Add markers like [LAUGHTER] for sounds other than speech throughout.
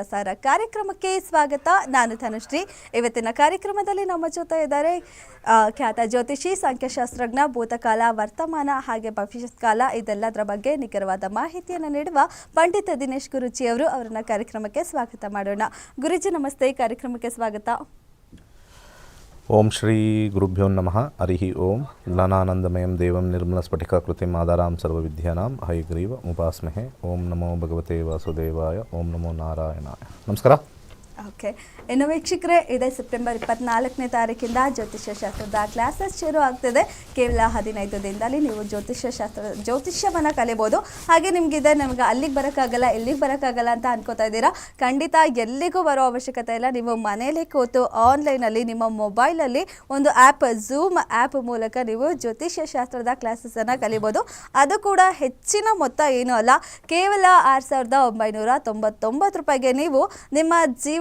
ಪ್ರಸಾರ ಕಾರ್ಯಕ್ರಮಕ್ಕೆ ಸ್ವಾಗತ. ನಾನು ಧನುಶ್ರೀ. ಇವತ್ತಿನ ಕಾರ್ಯಕ್ರಮದಲ್ಲಿ ನಮ್ಮ ಜೊತೆ ಇದ್ದಾರೆ ಖ್ಯಾತ ಜ್ಯೋತಿಷಿ, ಸಂಖ್ಯಾಶಾಸ್ತ್ರಜ್ಞ, ಭೂತಕಾಲ, ವರ್ತಮಾನ ಹಾಗೆ ಭವಿಷ್ಯತ್ ಕಾಲ ಇದೆಲ್ಲದರ ಬಗ್ಗೆ ನಿಖರವಾದ ಮಾಹಿತಿಯನ್ನು ನೀಡುವ ಪಂಡಿತ ದಿನೇಶ್ ಗುರುಜಿ ಅವರು ಅವರನ್ನ ಕಾರ್ಯಕ್ರಮಕ್ಕೆ ಸ್ವಾಗತ ಮಾಡೋಣ. ಗುರುಜಿ, ನಮಸ್ತೆ. ಕಾರ್ಯಕ್ರಮಕ್ಕೆ ಸ್ವಾಗತ. ಓಂ ಶ್ರೀ ಗುರುಭ್ಯೋ ನಮಃ. ಹರಿ ಓಂ. ಲನಾನಂದಮಯಂ ದೇವಂ ನಿರ್ಮಲಸ್ಫಟಿಕಾಕೃತಿಂ ಆಧಾರಾಂ ಸರ್ವವಿದ್ಯಾನಾಂ. ಹೈಗ್ರೀವ ಉಪಾಸ್ಮಹೆ ಓಂ ನಮೋ ಭಗವತೆ ವಾಸುದೇವಾಯ. ಓಂ ನಮೋ ನಾರಾಯಣಾಯ. ನಮಸ್ಕಾರ. ಓಕೆ. ಇನ್ನು ವೀಕ್ಷಕರೇ, ಇದೆ ಸೆಪ್ಟೆಂಬರ್ ಇಪ್ಪತ್ನಾಲ್ಕನೇ ತಾರೀಕಿಂದ ಜ್ಯೋತಿಷ್ಯ ಶಾಸ್ತ್ರದ ಕ್ಲಾಸಸ್ ಶುರು ಆಗ್ತದೆ. ಕೇವಲ ಹದಿನೈದು ದಿನದಲ್ಲಿ ನೀವು ಜ್ಯೋತಿಷ್ಯ ಶಾಸ್ತ್ರ, ಜ್ಯೋತಿಷ್ಯವನ್ನು ಕಲಿಬೋದು. ಹಾಗೆ ನಿಮಗಿದೆ ನಮ್ಗೆ ಅಲ್ಲಿಗೆ ಬರೋಕ್ಕಾಗಲ್ಲ ಎಲ್ಲಿಗೆ ಬರೋಕ್ಕಾಗಲ್ಲ ಅಂತ ಅನ್ಕೋತಾ ಇದ್ದೀರಾ? ಖಂಡಿತ ಎಲ್ಲಿಗೂ ಬರೋ ಅವಶ್ಯಕತೆ ಇಲ್ಲ. ನೀವು ಮನೇಲಿ ಕೂತು ಆನ್ಲೈನಲ್ಲಿ, ನಿಮ್ಮ ಮೊಬೈಲಲ್ಲಿ ಒಂದು ಆ್ಯಪ್ ಝೂಮ್ ಆ್ಯಪ್ ಮೂಲಕ ನೀವು ಜ್ಯೋತಿಷ್ಯ ಶಾಸ್ತ್ರದ ಕ್ಲಾಸಸನ್ನು ಕಲಿಬೋದು. ಅದು ಕೂಡ ಹೆಚ್ಚಿನ ಮೊತ್ತ ಏನೂ ಅಲ್ಲ. ಕೇವಲ ಆರು ಸಾವಿರದ ಒಂಬೈನೂರ ತೊಂಬತ್ತೊಂಬತ್ತು ರೂಪಾಯಿಗೆ ನೀವು ನಿಮ್ಮ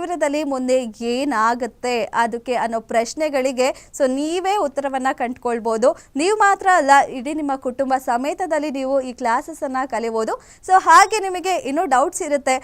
ಜೀವನದಲ್ಲಿ ಮುಂದೆ ಏನಾಗುತ್ತೆ? ಅದಕ್ಕೆ ಅನ್ನೋ ಪ್ರಶ್ನೆಗಳಿಗೆ ಸೊ ನೀವೇ ಉತ್ತರವನ್ನು ಕಂಡುಕೊಳ್ಬೋದು. ನೀವು ಮಾತ್ರ ಅಲ್ಲ, ಇಡೀ ನಿಮ್ಮ ಕುಟುಂಬ ಸಮೇತದಲ್ಲಿ ನೀವು ಈ ಕ್ಲಾಸಸನ್ನು ಕಲಿಬೋದು. ಸೊ ಹಾಗೆ ನಿಮಗೆ ಇನ್ನೂ ಡೌಟ್ಸ್ ಇರುತ್ತೆ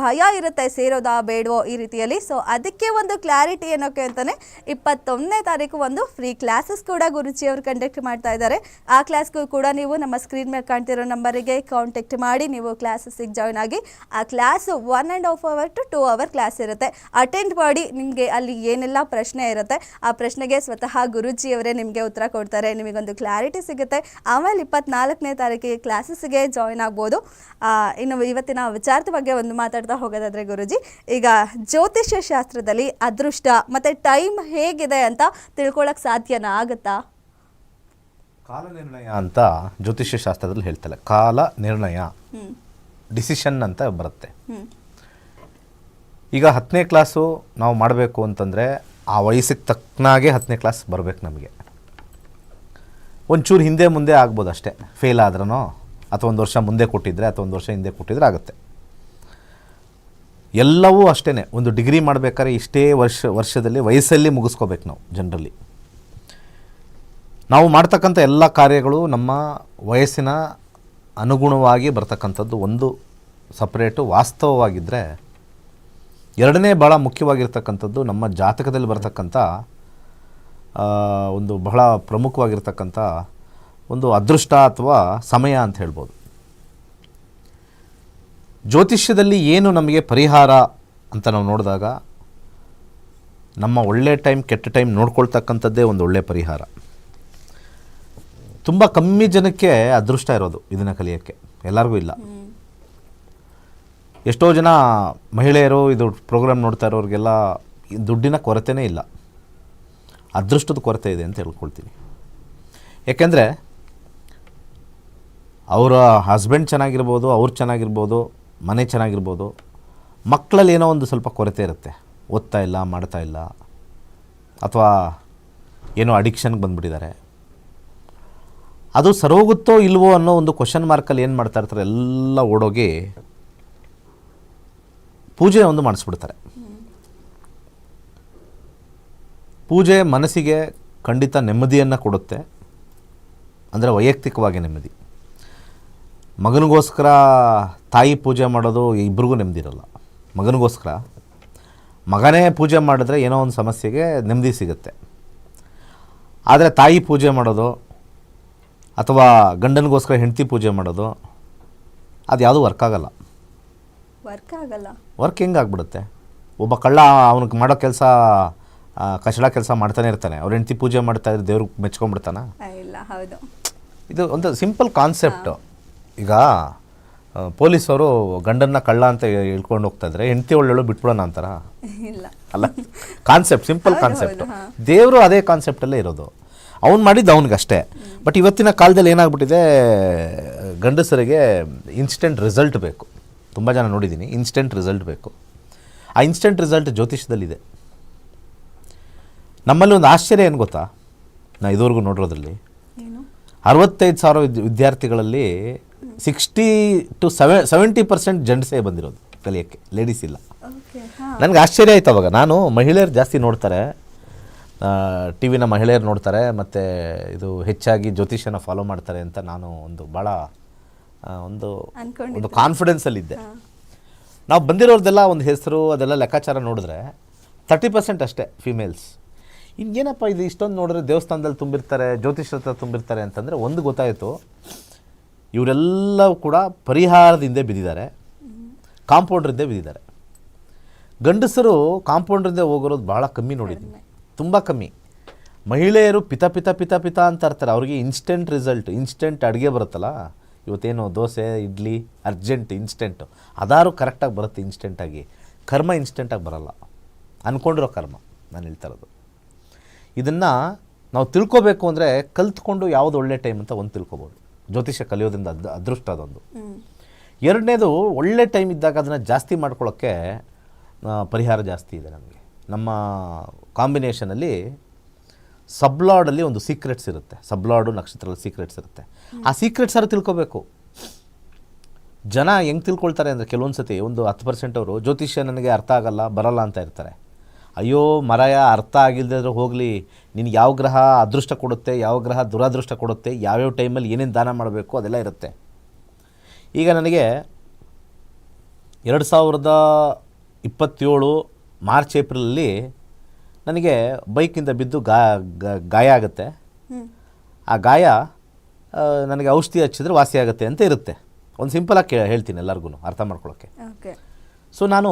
ಭಯ ಇರುತ್ತೆ ಸೇರೋದಾ ಬೇಡವೋ ಈ ರೀತಿಯಲ್ಲಿ. ಸೊ ಅದಕ್ಕೆ ಒಂದು ಕ್ಲಾರಿಟಿ ಏನೋಕೆ ಅಂತಾನೆ ಇಪ್ಪತ್ತೊಂದನೇ ತಾರೀಕು ಒಂದು ಫ್ರೀ ಕ್ಲಾಸಸ್ ಕೂಡ ಗುರುಜಿ ಅವರು ಕಂಡಕ್ಟ್ ಮಾಡ್ತಾ ಇದ್ದಾರೆ. ಆ ಕ್ಲಾಸ್ಗೂ ಕೂಡ ನೀವು ನಮ್ಮ ಸ್ಕ್ರೀನ್ ಮೇಲೆ ಕಾಣ್ತಿರೋ ನಂಬರಿಗೆ ಕಾಂಟ್ಯಾಕ್ಟ್ ಮಾಡಿ, ನೀವು ಕ್ಲಾಸಸ್ಸಿಗೆ ಜಾಯ್ನ್ ಆಗಿ, ಆ class one and half hour to two hour class ಇರುತ್ತೆ. ಅಟೆಂಡ್ ಮಾಡಿ ನಿಮಗೆ ಅಲ್ಲಿ ಏನೆಲ್ಲ ಪ್ರಶ್ನೆ ಇರುತ್ತೆ ಆ ಪ್ರಶ್ನೆಗೆ ಸ್ವತಃ ಗುರುಜಿಯವರೇ ನಿಮಗೆ ಉತ್ತರ ಕೊಡ್ತಾರೆ. ನಿಮಗೊಂದು ಕ್ಲಾರಿಟಿ ಸಿಗುತ್ತೆ. ಆಮೇಲೆ ಇಪ್ಪತ್ನಾಲ್ಕನೇ ತಾರೀಕಿಗೆ ಕ್ಲಾಸಸ್ಗೆ ಜಾಯ್ನ್ ಆಗ್ಬೋದು. ಇನ್ನು ಇವತ್ತಿನ ವಿಚಾರದ ಬಗ್ಗೆ ಒಂದು ಮಾತಾಡ್ತಾ ಹೋಗೋದಾದ್ರೆ ಗುರುಜಿ ಈಗ ಜ್ಯೋತಿಷ್ಯ ಶಾಸ್ತ್ರದಲ್ಲಿ ಅದೃಷ್ಟ ಮತ್ತು ಟೈಮ್ ಹೇಗಿದೆ ಅಂತ ತಿಳ್ಕೊಳ್ಳೋಕೆ ಸಾಧ್ಯನಾ? ಆಗುತ್ತಾ? ಕಾಲ ನಿರ್ಣಯ ಅಂತ ಜ್ಯೋತಿಷ್ಯ ಶಾಸ್ತ್ರದಲ್ಲಿ ಹೇಳ್ತಾರೆ. ಕಾಲ ನಿರ್ಣಯ. ಡಿಸಿಷನ್ ಅಂತ ಬರುತ್ತೆ. ಈಗ ಹತ್ತನೇ ಕ್ಲಾಸು ನಾವು ಮಾಡಬೇಕು ಅಂತಂದರೆ ಆ ವಯಸ್ಸಿಗೆ ತಕ್ಕನಾಗೆ ಹತ್ತನೇ ಕ್ಲಾಸ್ ಬರಬೇಕು ನಮಗೆ. ಒಂಚೂರು ಹಿಂದೆ ಮುಂದೆ ಆಗ್ಬೋದು ಅಷ್ಟೇ. ಫೇಲ್ ಆದ್ರೂ ಅಥವಾ ಒಂದು ವರ್ಷ ಮುಂದೆ ಕೊಟ್ಟಿದ್ರೆ, ಅಥವಾ ಒಂದು ವರ್ಷ ಹಿಂದೆ ಕೊಟ್ಟಿದ್ರೆ ಆಗುತ್ತೆ. ಎಲ್ಲವೂ ಅಷ್ಟೇ ಒಂದು ಡಿಗ್ರಿ ಮಾಡಬೇಕಾದ್ರೆ ಇಷ್ಟೇ ವರ್ಷ, ವರ್ಷದಲ್ಲಿ, ವಯಸ್ಸಲ್ಲಿ ಮುಗಿಸ್ಕೋಬೇಕು ನಾವು ಜನರಲಿ ನಾವು ಮಾಡ್ತಕ್ಕಂಥ ಎಲ್ಲ ಕಾರ್ಯಗಳು ನಮ್ಮ ವಯಸ್ಸಿನ ಅನುಗುಣವಾಗಿ ಬರ್ತಕ್ಕಂಥದ್ದು ಒಂದು ಸಪ್ರೇಟು ವಾಸ್ತವವಾಗಿದ್ದರೆ ಎರಡನೇ ಭಾಳ ಮುಖ್ಯವಾಗಿರ್ತಕ್ಕಂಥದ್ದು ನಮ್ಮ ಜಾತಕದಲ್ಲಿ ಬರತಕ್ಕಂಥ ಒಂದು ಬಹಳ ಪ್ರಮುಖವಾಗಿರ್ತಕ್ಕಂಥ ಒಂದು ಅದೃಷ್ಟ ಅಥವಾ ಸಮಯ ಅಂತ ಹೇಳ್ಬೋದು. ಜ್ಯೋತಿಷ್ಯದಲ್ಲಿ ಏನು ನಮಗೆ ಪರಿಹಾರ ಅಂತ ನಾವು ನೋಡಿದಾಗ ನಮ್ಮ ಒಳ್ಳೆ ಟೈಮ್ ಕೆಟ್ಟ ಟೈಮ್ ನೋಡ್ಕೊಳ್ತಕ್ಕಂಥದ್ದೇ ಒಂದು ಒಳ್ಳೆ ಪರಿಹಾರ. ತುಂಬ ಕಮ್ಮಿ ಜನಕ್ಕೆ ಅದೃಷ್ಟ ಇರೋದು ಇದನ್ನು ಕಲಿಯೋಕ್ಕೆ. ಎಲ್ಲರಿಗೂ ಇಲ್ಲ. ಎಷ್ಟೋ ಜನ ಮಹಿಳೆಯರು ಇದು ಪ್ರೋಗ್ರಾಮ್ ನೋಡ್ತಾ ಇರೋರಿಗೆಲ್ಲ ದುಡ್ಡಿನ ಕೊರತೆನೇ ಇಲ್ಲ. ಅದೃಷ್ಟದ ಕೊರತೆ ಇದೆ ಅಂತ ಹೇಳ್ಕೊಳ್ತೀನಿ. ಯಾಕೆಂದರೆ ಅವರ ಹಸ್ಬೆಂಡ್ ಚೆನ್ನಾಗಿರ್ಬೋದು, ಅವ್ರು ಚೆನ್ನಾಗಿರ್ಬೋದು, ಮನೆ ಚೆನ್ನಾಗಿರ್ಬೋದು ಮಕ್ಕಳಲ್ಲಿ ಏನೋ ಒಂದು ಸ್ವಲ್ಪ ಕೊರತೆ ಇರುತ್ತೆ. ಓದ್ತಾ ಇಲ್ಲ, ಮಾಡ್ತಾ ಇಲ್ಲ, ಅಥವಾ ಏನೋ ಅಡಿಕ್ಷನ್ಗೆ ಬಂದುಬಿಟ್ಟಿದ್ದಾರೆ. ಅದು ಸರೋಗುತ್ತೋ ಇಲ್ವೋ ಅನ್ನೋ ಒಂದು ಕ್ವಶನ್ ಮಾರ್ಕಲ್ಲಿ ಏನು ಮಾಡ್ತಾ ಇರ್ತಾರೆ? ಎಲ್ಲ ಓಡೋಗಿ ಪೂಜೆ ಒಂದು ಮಾಡಿಸ್ಬಿಡ್ತಾರೆ. ಪೂಜೆ ಮನಸ್ಸಿಗೆ ಖಂಡಿತ ನೆಮ್ಮದಿಯನ್ನು ಕೊಡುತ್ತೆ. ಅಂದರೆ ವೈಯಕ್ತಿಕವಾಗಿ ನೆಮ್ಮದಿ. ಮಗನಿಗೋಸ್ಕರ ತಾಯಿ ಪೂಜೆ ಮಾಡೋದು ಇಬ್ರಿಗೂ ನೆಮ್ಮದಿ ಇರಲ್ಲ. ಮಗನಿಗೋಸ್ಕರ. ಮಗನೇ ಪೂಜೆ ಮಾಡಿದ್ರೆ ಏನೋ ಒಂದು ಸಮಸ್ಯೆಗೆ ನೆಮ್ಮದಿ ಸಿಗುತ್ತೆ. ಆದರೆ ತಾಯಿ ಪೂಜೆ ಮಾಡೋದು ಅಥವಾ ಗಂಡನಿಗೋಸ್ಕರ ಹೆಂಡತಿ ಪೂಜೆ ಮಾಡೋದು ಅದು ಯಾವುದೂ ವರ್ಕ್ ಆಗಲ್ಲ. ವರ್ಕ್ ಆಗಲ್ಲ. ವರ್ಕ್ ಹೆಂಗೆ ಆಗ್ಬಿಡುತ್ತೆ? ಒಬ್ಬ ಕಳ್ಳ ಅವನಿಗೆ ಮಾಡೋ ಕೆಲಸ ಕಚಡ ಕೆಲಸ ಮಾಡ್ತಾನೆ ಇರ್ತಾನೆ. ಅವ್ರ ಹೆಂಡತಿ ಪೂಜೆ ಮಾಡ್ತಾ ಇದ್ರೆ ದೇವ್ರಿಗೆ ಮೆಚ್ಕೊಂಡ್ಬಿಡ್ತಾನ ಇಲ್ಲ ಹೌದು. ಇದು ಒಂದು ಸಿಂಪಲ್ ಕಾನ್ಸೆಪ್ಟ್ ಈಗ ಪೊಲೀಸವರು ಗಂಡನ್ನ ಕಳ್ಳ ಅಂತ ಹೇಳ್ಕೊಂಡು ಹೋಗ್ತಾ ಇದ್ರೆ ಹೆಂಡತಿ ಒಳ್ಳೆಳು ಬಿಟ್ಬಿಡೋಣ ಅಂತಾರ? ಇಲ್ಲ. ಅಲ್ಲ ಕಾನ್ಸೆಪ್ಟ್ ಸಿಂಪಲ್ ಕಾನ್ಸೆಪ್ಟು. ದೇವರು ಅದೇ ಕಾನ್ಸೆಪ್ಟಲ್ಲೇ ಇರೋದು. ಅವ್ನು ಮಾಡಿದ್ದು ಅವ್ನಿಗಷ್ಟೇ. ಬಟ್ ಇವತ್ತಿನ ಕಾಲದಲ್ಲಿ ಏನಾಗ್ಬಿಟ್ಟಿದೆ ಗಂಡಸರಿಗೆ ಇನ್ಸ್ಟೆಂಟ್ ರಿಸಲ್ಟ್ ಬೇಕು. ತುಂಬ ಜನ ನೋಡಿದ್ದೀನಿ. ಇನ್ಸ್ಟೆಂಟ್ ರಿಸಲ್ಟ್ ಬೇಕು. ಆ ಇನ್ಸ್ಟೆಂಟ್ ರಿಸಲ್ಟ್ ಜ್ಯೋತಿಷ್ಯದಲ್ಲಿದೆ. ನಮ್ಮಲ್ಲಿ ಒಂದು ಆಶ್ಚರ್ಯ ಏನು ಗೊತ್ತಾ? ನಾ ಇದುವರೆಗೂ ನೋಡಿರೋದ್ರಲ್ಲಿ ಅರವತ್ತೈದು ಸಾವಿರ ವಿದ್ ವಿದ್ಯಾರ್ಥಿಗಳಲ್ಲಿ ಸಿಕ್ಸ್ಟಿ ಟು ಸೆವೆ ಸೆವೆಂಟಿ ಪರ್ಸೆಂಟ್ ಜೆಂಟ್ಸೇ ಬಂದಿರೋದು ಕಲಿಯೋಕ್ಕೆ ಲೇಡೀಸ್ ಇಲ್ಲ. ನನಗೆ ಆಶ್ಚರ್ಯ ಆಯ್ತು ಅವಾಗ. ನಾನು ಮಹಿಳೆಯರು ಜಾಸ್ತಿ ನೋಡ್ತಾರೆ. ಟಿ ವಿನ ಮಹಿಳೆಯರು ನೋಡ್ತಾರೆ ಮತ್ತು ಇದು ಹೆಚ್ಚಾಗಿ ಜ್ಯೋತಿಷ್ಯನ ಫಾಲೋ ಮಾಡ್ತಾರೆ ಅಂತ ನಾನು ಒಂದು ಭಾಳ ಒಂದು. ಒಂದು ಕಾನ್ಫಿಡೆನ್ಸಲ್ಲಿದ್ದೆ ನಾವು ಬಂದಿರೋರ್ದೆಲ್ಲ ಒಂದು ಹೆಸರು ಅದೆಲ್ಲ ಲೆಕ್ಕಾಚಾರ ನೋಡಿದ್ರೆ ತರ್ಟಿ ಪರ್ಸೆಂಟ್ ಅಷ್ಟೇ ಫಿಮೇಲ್ಸ್ ಇನ್ನೇನಪ್ಪ ಇದು ಇಷ್ಟೊಂದು ನೋಡಿದ್ರೆ ದೇವಸ್ಥಾನದಲ್ಲಿ ತುಂಬಿರ್ತಾರೆ ಜ್ಯೋತಿಷ್ ಹತ್ರ ತುಂಬಿರ್ತಾರೆ ಅಂತಂದರೆ ಒಂದು ಗೊತ್ತಾಯಿತು ಇವರೆಲ್ಲವೂ ಕೂಡ ಪರಿಹಾರದಿಂದ ಬಿದ್ದಿದ್ದಾರೆ ಕಾಂಪೌಂಡ್ರಿಂದ ಬಿದ್ದಿದ್ದಾರೆ. ಗಂಡಸರು ಕಾಂಪೌಂಡ್ರಿಂದ ಹೋಗಿರೋದು ಭಾಳ ಕಮ್ಮಿ ನೋಡಿದ್ದೀನಿ ತುಂಬ ಕಮ್ಮಿ. ಮಹಿಳೆಯರು ಪಿತ ಪಿತ ಪಿತ ಪಿತ ಅಂತ ಇರ್ತಾರೆ ಅವ್ರಿಗೆ ಇನ್ಸ್ಟೆಂಟ್ ರಿಸಲ್ಟ್ ಇನ್ಸ್ಟೆಂಟ್ ಅಡುಗೆ ಬರುತ್ತಲ್ಲ ಇವತ್ತೇನು ದೋಸೆ ಇಡ್ಲಿ ಅರ್ಜೆಂಟ್ ಇನ್ಸ್ಟೆಂಟು ಅದಾರು ಕರೆಕ್ಟಾಗಿ ಬರುತ್ತೆ ಇನ್ಸ್ಟೆಂಟಾಗಿ ಕರ್ಮ ಇನ್ಸ್ಟೆಂಟಾಗಿ ಬರಲ್ಲ. ಅಂದ್ಕೊಂಡಿರೋ ಕರ್ಮ ನಾನು ಹೇಳ್ತಾ ಇರೋದು. ಇದನ್ನು ನಾವು ತಿಳ್ಕೊಬೇಕು ಅಂದರೆ ಕಲ್ತ್ಕೊಂಡು ಯಾವುದು ಒಳ್ಳೆ ಟೈಮ್ ಅಂತ ಒಂದು ತಿಳ್ಕೊಬೋದು. ಜ್ಯೋತಿಷ್ಯ ಕಲಿಯೋದ್ರಿಂದ ಅದು ಅದೃಷ್ಟ ಅದೊಂದು. ಎರಡನೇದು ಒಳ್ಳೆ ಟೈಮ್ ಇದ್ದಾಗ ಅದನ್ನು ಜಾಸ್ತಿ ಮಾಡ್ಕೊಳ್ಳೋಕ್ಕೆ ಪರಿಹಾರ ಜಾಸ್ತಿ ಇದೆ ನಮಗೆ. ನಮ್ಮ ಕಾಂಬಿನೇಷನಲ್ಲಿ ಸಬ್ಲಾಡಲ್ಲಿ ಒಂದು ಸೀಕ್ರೆಟ್ಸ್ ಇರುತ್ತೆ. ಸಬ್ಲಾಡು ನಕ್ಷತ್ರದಲ್ಲಿ ಸೀಕ್ರೆಟ್ಸ್ ಇರುತ್ತೆ. ಆ ಸೀಕ್ರೆಟ್ಸ್ ಆರು ತಿಳ್ಕೊಬೇಕು? ಜನ ಹೆಂಗೆ ತಿಳ್ಕೊಳ್ತಾರೆ ಅಂದರೆ ಕೆಲವೊಂದು ಸತಿ ಒಂದು ಹತ್ತು ಪರ್ಸೆಂಟ್ ಅವರು, ಜ್ಯೋತಿಷ್ಯ ನನಗೆ ಅರ್ಥ ಆಗಲ್ಲ, ಬರಲ್ಲ ಅಂತ ಇರ್ತಾರೆ. ಅಯ್ಯೋ, ಮರಯ, ಅರ್ಥ ಆಗಿಲ್ಲದೆ ಹೋಗಲಿ. ನಿನಗೆ ಯಾವ ಗ್ರಹ ಅದೃಷ್ಟ ಕೊಡುತ್ತೆ, ಯಾವ ಗ್ರಹ ದುರಾದೃಷ್ಟ ಕೊಡುತ್ತೆ, ಯಾವ್ಯಾವ ಟೈಮಲ್ಲಿ ಏನೇನು ದಾನ ಮಾಡಬೇಕು ಅದೆಲ್ಲ ಇರುತ್ತೆ. ಈಗ ನನಗೆ ಎರಡು ಸಾವಿರದ ಇಪ್ಪತ್ತೇಳು ಮಾರ್ಚ್ ಏಪ್ರಿಲಲ್ಲಿ ನನಗೆ ಬೈಕಿಂದ ಬಿದ್ದು ಗಾ ಗಾಯ ಆಗುತ್ತೆ. ಆ ಗಾಯ ನನಗೆ ಔಷಧಿ ಹಚ್ಚಿದ್ರೆ ವಾಸಿ ಆಗುತ್ತೆ ಅಂತ ಇರುತ್ತೆ. ಒಂದು ಸಿಂಪಲಾಗಿ ಕೇ ಹೇಳ್ತೀನಿ ಎಲ್ಲರಿಗೂ ಅರ್ಥ ಮಾಡ್ಕೊಳ್ಳೋಕ್ಕೆ ಓಕೆ. ಸೊ ನಾನು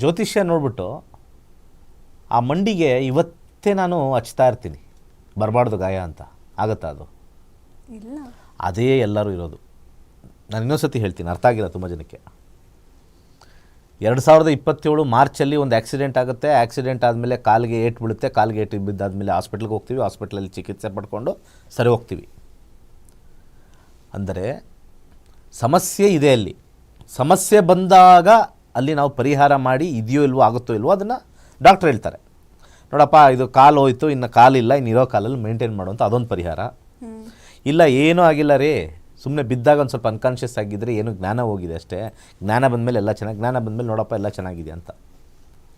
ಜ್ಯೋತಿಷ್ಯ ನೋಡ್ಬಿಟ್ಟು ಆ ಮಂಡಿಗೆ ಇವತ್ತೇ ನಾನು ಹಚ್ತಾ ಇರ್ತೀನಿ. ಬರಬಾರ್ದು ಗಾಯ ಅಂತ. ಆಗುತ್ತಾ ಅದು? ಇಲ್ಲ. ಅದೇ ಎಲ್ಲರೂ ಇರೋದು. ನಾನು ಇನ್ನೊಂದು ಸತಿ ಹೇಳ್ತೀನಿ ಅರ್ಥ ಆಗಿಲ್ಲ ತುಂಬ ಜನಕ್ಕೆ. ಎರಡು ಸಾವಿರದ ಇಪ್ಪತ್ತೇಳು ಮಾರ್ಚಲ್ಲಿ ಒಂದು ಆಕ್ಸಿಡೆಂಟ್ ಆಗುತ್ತೆ. ಆಕ್ಸಿಡೆಂಟ್ ಆದಮೇಲೆ ಕಾಲಿಗೆ ಏಟು ಬೀಳುತ್ತೆ. ಕಾಲಿಗೆ ಏಟು ಬಿದ್ದಾದಮೇಲೆ ಹಾಸ್ಪಿಟ್ಲಿಗೆ ಹೋಗ್ತೀವಿ. ಹಾಸ್ಪಿಟ್ಲಲ್ಲಿ ಚಿಕಿತ್ಸೆ ಪಡ್ಕೊಂಡು ಸರಿ ಹೋಗ್ತೀವಿ. ಅಂದರೆ ಸಮಸ್ಯೆ ಇದೆ ಅಲ್ಲಿ. ಸಮಸ್ಯೆ ಬಂದಾಗ ಅಲ್ಲಿ ನಾವು ಪರಿಹಾರ ಮಾಡಿ ಇದೆಯೋ ಇಲ್ವೋ ಆಗುತ್ತೋ ಇಲ್ವೋ ಅದನ್ನು ಡಾಕ್ಟ್ರ್ ಹೇಳ್ತಾರೆ. ನೋಡಪ್ಪ ಇದು ಕಾಲು ಹೋಯ್ತು ಇನ್ನು ಕಾಲಿಲ್ಲ ಇನ್ನು ಇರೋ ಕಾಲಲ್ಲಿ ಮೇಂಟೈನ್ ಮಾಡುವಂಥ ಅದೊಂದು ಪರಿಹಾರ. ಇಲ್ಲ ಏನೂ ಆಗಿಲ್ಲ ರೀ. ಸುಮ್ಮನೆ ಬಿದ್ದಾಗ ಒಂದು ಸ್ವಲ್ಪ ಅನ್ಕಾನ್ಷಿಯಸ್ ಆಗಿದ್ದರೆ ಏನು ಜ್ಞಾನ ಹೋಗಿದೆ ಅಷ್ಟೇ. ಜ್ಞಾನ ಬಂದಮೇಲೆ ಎಲ್ಲ ಚೆನ್ನಾಗಿ ಜ್ಞಾನ ಬಂದಮೇಲೆ ನೋಡಪ್ಪ ಎಲ್ಲ ಚೆನ್ನಾಗಿದೆ ಅಂತ.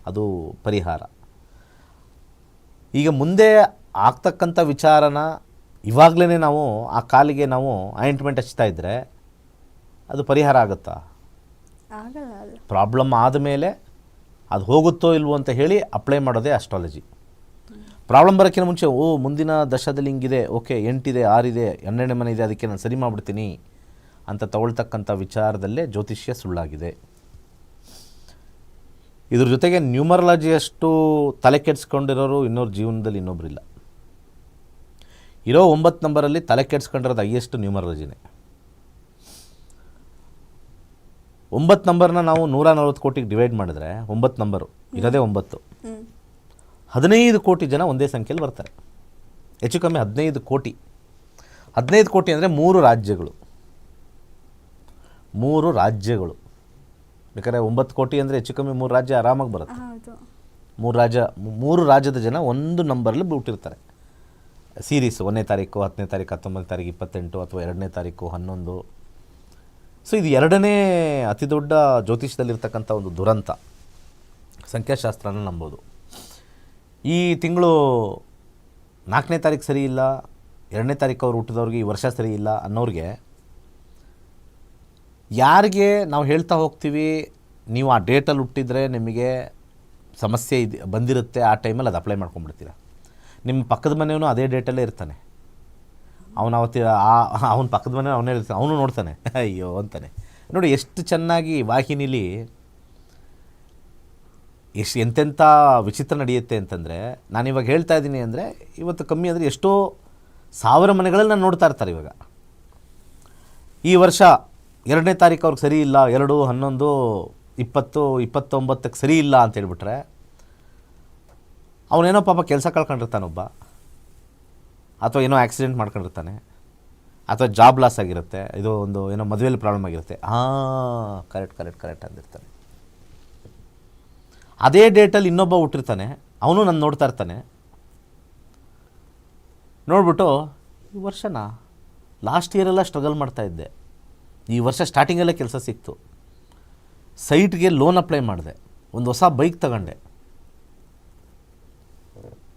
ಅದು ಪರಿಹಾರ. ಈಗ ಮುಂದೆ ಆಗ್ತಕ್ಕಂಥ ವಿಚಾರನ ಇವಾಗಲೇ ನಾವು ಆ ಕಾಲಿಗೆ ನಾವು ಆಯಿಂಟ್ಮೆಂಟ್ ಹಚ್ತಾ ಇದ್ದರೆ ಅದು ಪರಿಹಾರ ಆಗುತ್ತಾ? ಪ್ರಾಬ್ಲಮ್ ಆದಮೇಲೆ ಅದು ಹೋಗುತ್ತೋ ಇಲ್ವೋ ಅಂತ ಹೇಳಿ ಅಪ್ಲೈ ಮಾಡೋದೇ ಅಸ್ಟ್ರಾಲಜಿ ಪ್ರಾಬ್ಲಮ್ ಬರೋಕ್ಕಿಂತ ಮುಂಚೆ, ಓ, ಮುಂದಿನ ದಶದಲ್ಲಿ ಹಿಂಗಿದೆ, ಓಕೆ, ಎಂಟಿದೆ, ಆರಿದೆ, ಹನ್ನೆರಡನೇ ಮನೆ ಇದೆ, ಅದಕ್ಕೆ ನಾನು ಸರಿ ಮಾಡಿಬಿಡ್ತೀನಿ ಅಂತ ತಗೊಳ್ತಕ್ಕಂಥ ವಿಚಾರದಲ್ಲೇ ಜ್ಯೋತಿಷ್ಯ ಸುಳ್ಳಾಗಿದೆ. ಇದ್ರ ಜೊತೆಗೆ ನ್ಯೂಮರಾಲಜಿಯಷ್ಟು ತಲೆ ಕೆಡಿಸ್ಕೊಂಡಿರೋರು ಇನ್ನೊರು ಜೀವನದಲ್ಲಿ ಇನ್ನೊಬ್ರಿಲ್ಲ. ಇರೋ ಒಂಬತ್ತು ನಂಬರಲ್ಲಿ ತಲೆ ಕೆಡಿಸ್ಕೊಂಡಿರೋದು ಹೈಯೆಸ್ಟ್ ನ್ಯೂಮರಾಲಜಿನೇ. ಒಂಬತ್ತು ನಂಬರ್ನ ನಾವು ನೂರ ನಲ್ವತ್ತು ಕೋಟಿಗೆ ಡಿವೈಡ್ ಮಾಡಿದ್ರೆ, ಒಂಬತ್ತು ನಂಬರು, ಇರೋದೇ ಒಂಬತ್ತು. ಹದಿನೈದು ಕೋಟಿ ಜನ ಒಂದೇ ಸಂಖ್ಯೆಯಲ್ಲಿ ಬರ್ತಾರೆ. ಹೆಚ್ಚು ಕಮ್ಮಿ ಹದಿನೈದು ಕೋಟಿ. ಹದಿನೈದು ಕೋಟಿ ಅಂದರೆ ಮೂರು ರಾಜ್ಯಗಳು. ಮೂರು ರಾಜ್ಯಗಳು. ಬೇಕಾದ್ರೆ ಒಂಬತ್ತು ಕೋಟಿ ಅಂದರೆ ಹೆಚ್ಚು ಕಮ್ಮಿ ಮೂರು ರಾಜ್ಯ ಆರಾಮಾಗಿ ಬರುತ್ತೆ. ಮೂರು ರಾಜ್ಯ ಮೂರು ರಾಜ್ಯದ ಜನ ಒಂದು ನಂಬರಲ್ಲಿ ಬಿಟ್ಟಿರ್ತಾರೆ. ಸೀರೀಸ್ ಒಂದನೇ ತಾರೀಕು ಹತ್ತನೇ ತಾರೀಕು ಹತ್ತೊಂಬತ್ತನೇ ತಾರೀಕು ಇಪ್ಪತ್ತೆಂಟು ಅಥವಾ ಎರಡನೇ ತಾರೀಕು ಹನ್ನೊಂದು. ಸೊ ಇದು ಎರಡನೇ ಅತಿ ದೊಡ್ಡ ಜ್ಯೋತಿಷದಲ್ಲಿರ್ತಕ್ಕಂಥ ಒಂದು ದುರಂತ. ಸಂಖ್ಯಾಶಾಸ್ತ್ರನ ನಂಬೋದು. ಈ ತಿಂಗಳು ನಾಲ್ಕನೇ ತಾರೀಕು ಸರಿ ಇಲ್ಲ, ಎರಡನೇ ತಾರೀಕು ಅವ್ರು ಹುಟ್ಟಿದವ್ರಿಗೆ ಈ ವರ್ಷ ಸರಿ ಇಲ್ಲ ಅನ್ನೋರಿಗೆ ಯಾರಿಗೆ ನಾವು ಹೇಳ್ತಾ ಹೋಗ್ತೀವಿ, ನೀವು ಆ ಡೇಟಲ್ಲಿ ಹುಟ್ಟಿದರೆ ನಿಮಗೆ ಸಮಸ್ಯೆ ಇದೆ, ಬಂದಿರುತ್ತೆ, ಆ ಟೈಮಲ್ಲಿ ಅದು ಅಪ್ಲೈ ಮಾಡ್ಕೊಂಡ್ಬಿಡ್ತೀರ. ನಿಮ್ಮ ಪಕ್ಕದ ಮನೆಯವನು ಅದೇ ಡೇಟಲ್ಲೇ ಇರ್ತಾನೆ. ಅವನು ಅವತ್ತಿ ಆ, ಅವನ ಪಕ್ಕದ ಮನೆ ಅವನೇ ಇರ್ತಾನೆ, ಅವನು ನೋಡ್ತಾನೆ. [LAUGHS] ಅಯ್ಯೋ ಅಂತಾನೆ. ನೋಡಿ, ಎಷ್ಟು ಚೆನ್ನಾಗಿ ವಾಹಿನಿಲಿ ಎಷ್ಟು ಎಂತೆಂಥ ವಿಚಿತ್ರ ನಡೆಯುತ್ತೆ ಅಂತಂದರೆ ನಾನು ಇವಾಗ ಹೇಳ್ತಾ ಇದ್ದೀನಿ ಅಂದರೆ ಇವತ್ತು ಕಮ್ಮಿ ಅಂದರೆ ಎಷ್ಟೋ ಸಾವಿರ ಮನೆಗಳಲ್ಲಿ ನಾನು ನೋಡ್ತಾ ಇರ್ತಾರೆ ಇವಾಗ. ಈ ವರ್ಷ ಎರಡನೇ ತಾರೀಕು ಅವ್ರಿಗೆ ಸರಿ ಇಲ್ಲ, ಎರಡು, ಹನ್ನೊಂದು, ಇಪ್ಪತ್ತು ಇಪ್ಪತ್ತೊಂಬತ್ತಕ್ಕೆ ಸರಿ ಇಲ್ಲ ಅಂತ ಹೇಳ್ಬಿಟ್ರೆ ಅವನೇನೋ ಪಾಪ ಕೆಲಸ ಕಳ್ಕೊಂಡಿರ್ತಾನೊಬ್ಬ ಅಥವಾ ಏನೋ ಆಕ್ಸಿಡೆಂಟ್ ಮಾಡ್ಕೊಂಡಿರ್ತಾನೆ. ಅಥವಾ ಜಾಬ್ ಲಾಸ್ ಆಗಿರುತ್ತೆ. ಇದು ಒಂದು ಏನೋ ಮದುವೆಯಲ್ಲಿ ಪ್ರಾಬ್ಲಮ್ ಆಗಿರುತ್ತೆ. ಹಾಂ ಕರೆಕ್ಟ್ ಕರೆಕ್ಟ್ ಕರೆಕ್ಟ್ ಅಂದಿರ್ತಾನೆ ಅದೇ ಡೇಟಲ್ಲಿ ಇನ್ನೊಬ್ಬ ಹುಟ್ಟಿರ್ತಾನೆ, ಅವನು ನಾನು ನೋಡ್ತಾ ಇರ್ತಾನೆ. ನೋಡ್ಬಿಟ್ಟು, ಈ ವರ್ಷನಾ? ಲಾಸ್ಟ್ ಇಯರೆಲ್ಲ ಸ್ಟ್ರಗಲ್ ಮಾಡ್ತಾ ಇದ್ದೆ. ಈ ವರ್ಷ ಸ್ಟಾರ್ಟಿಂಗಲ್ಲೇ ಕೆಲಸ ಸಿಕ್ತು. ಸೈಟ್ಗೆ ಲೋನ್ ಅಪ್ಲೈ ಮಾಡಿದೆ. ಒಂದು ಹೊಸ ಬೈಕ್ ತಗೊಂಡೆ.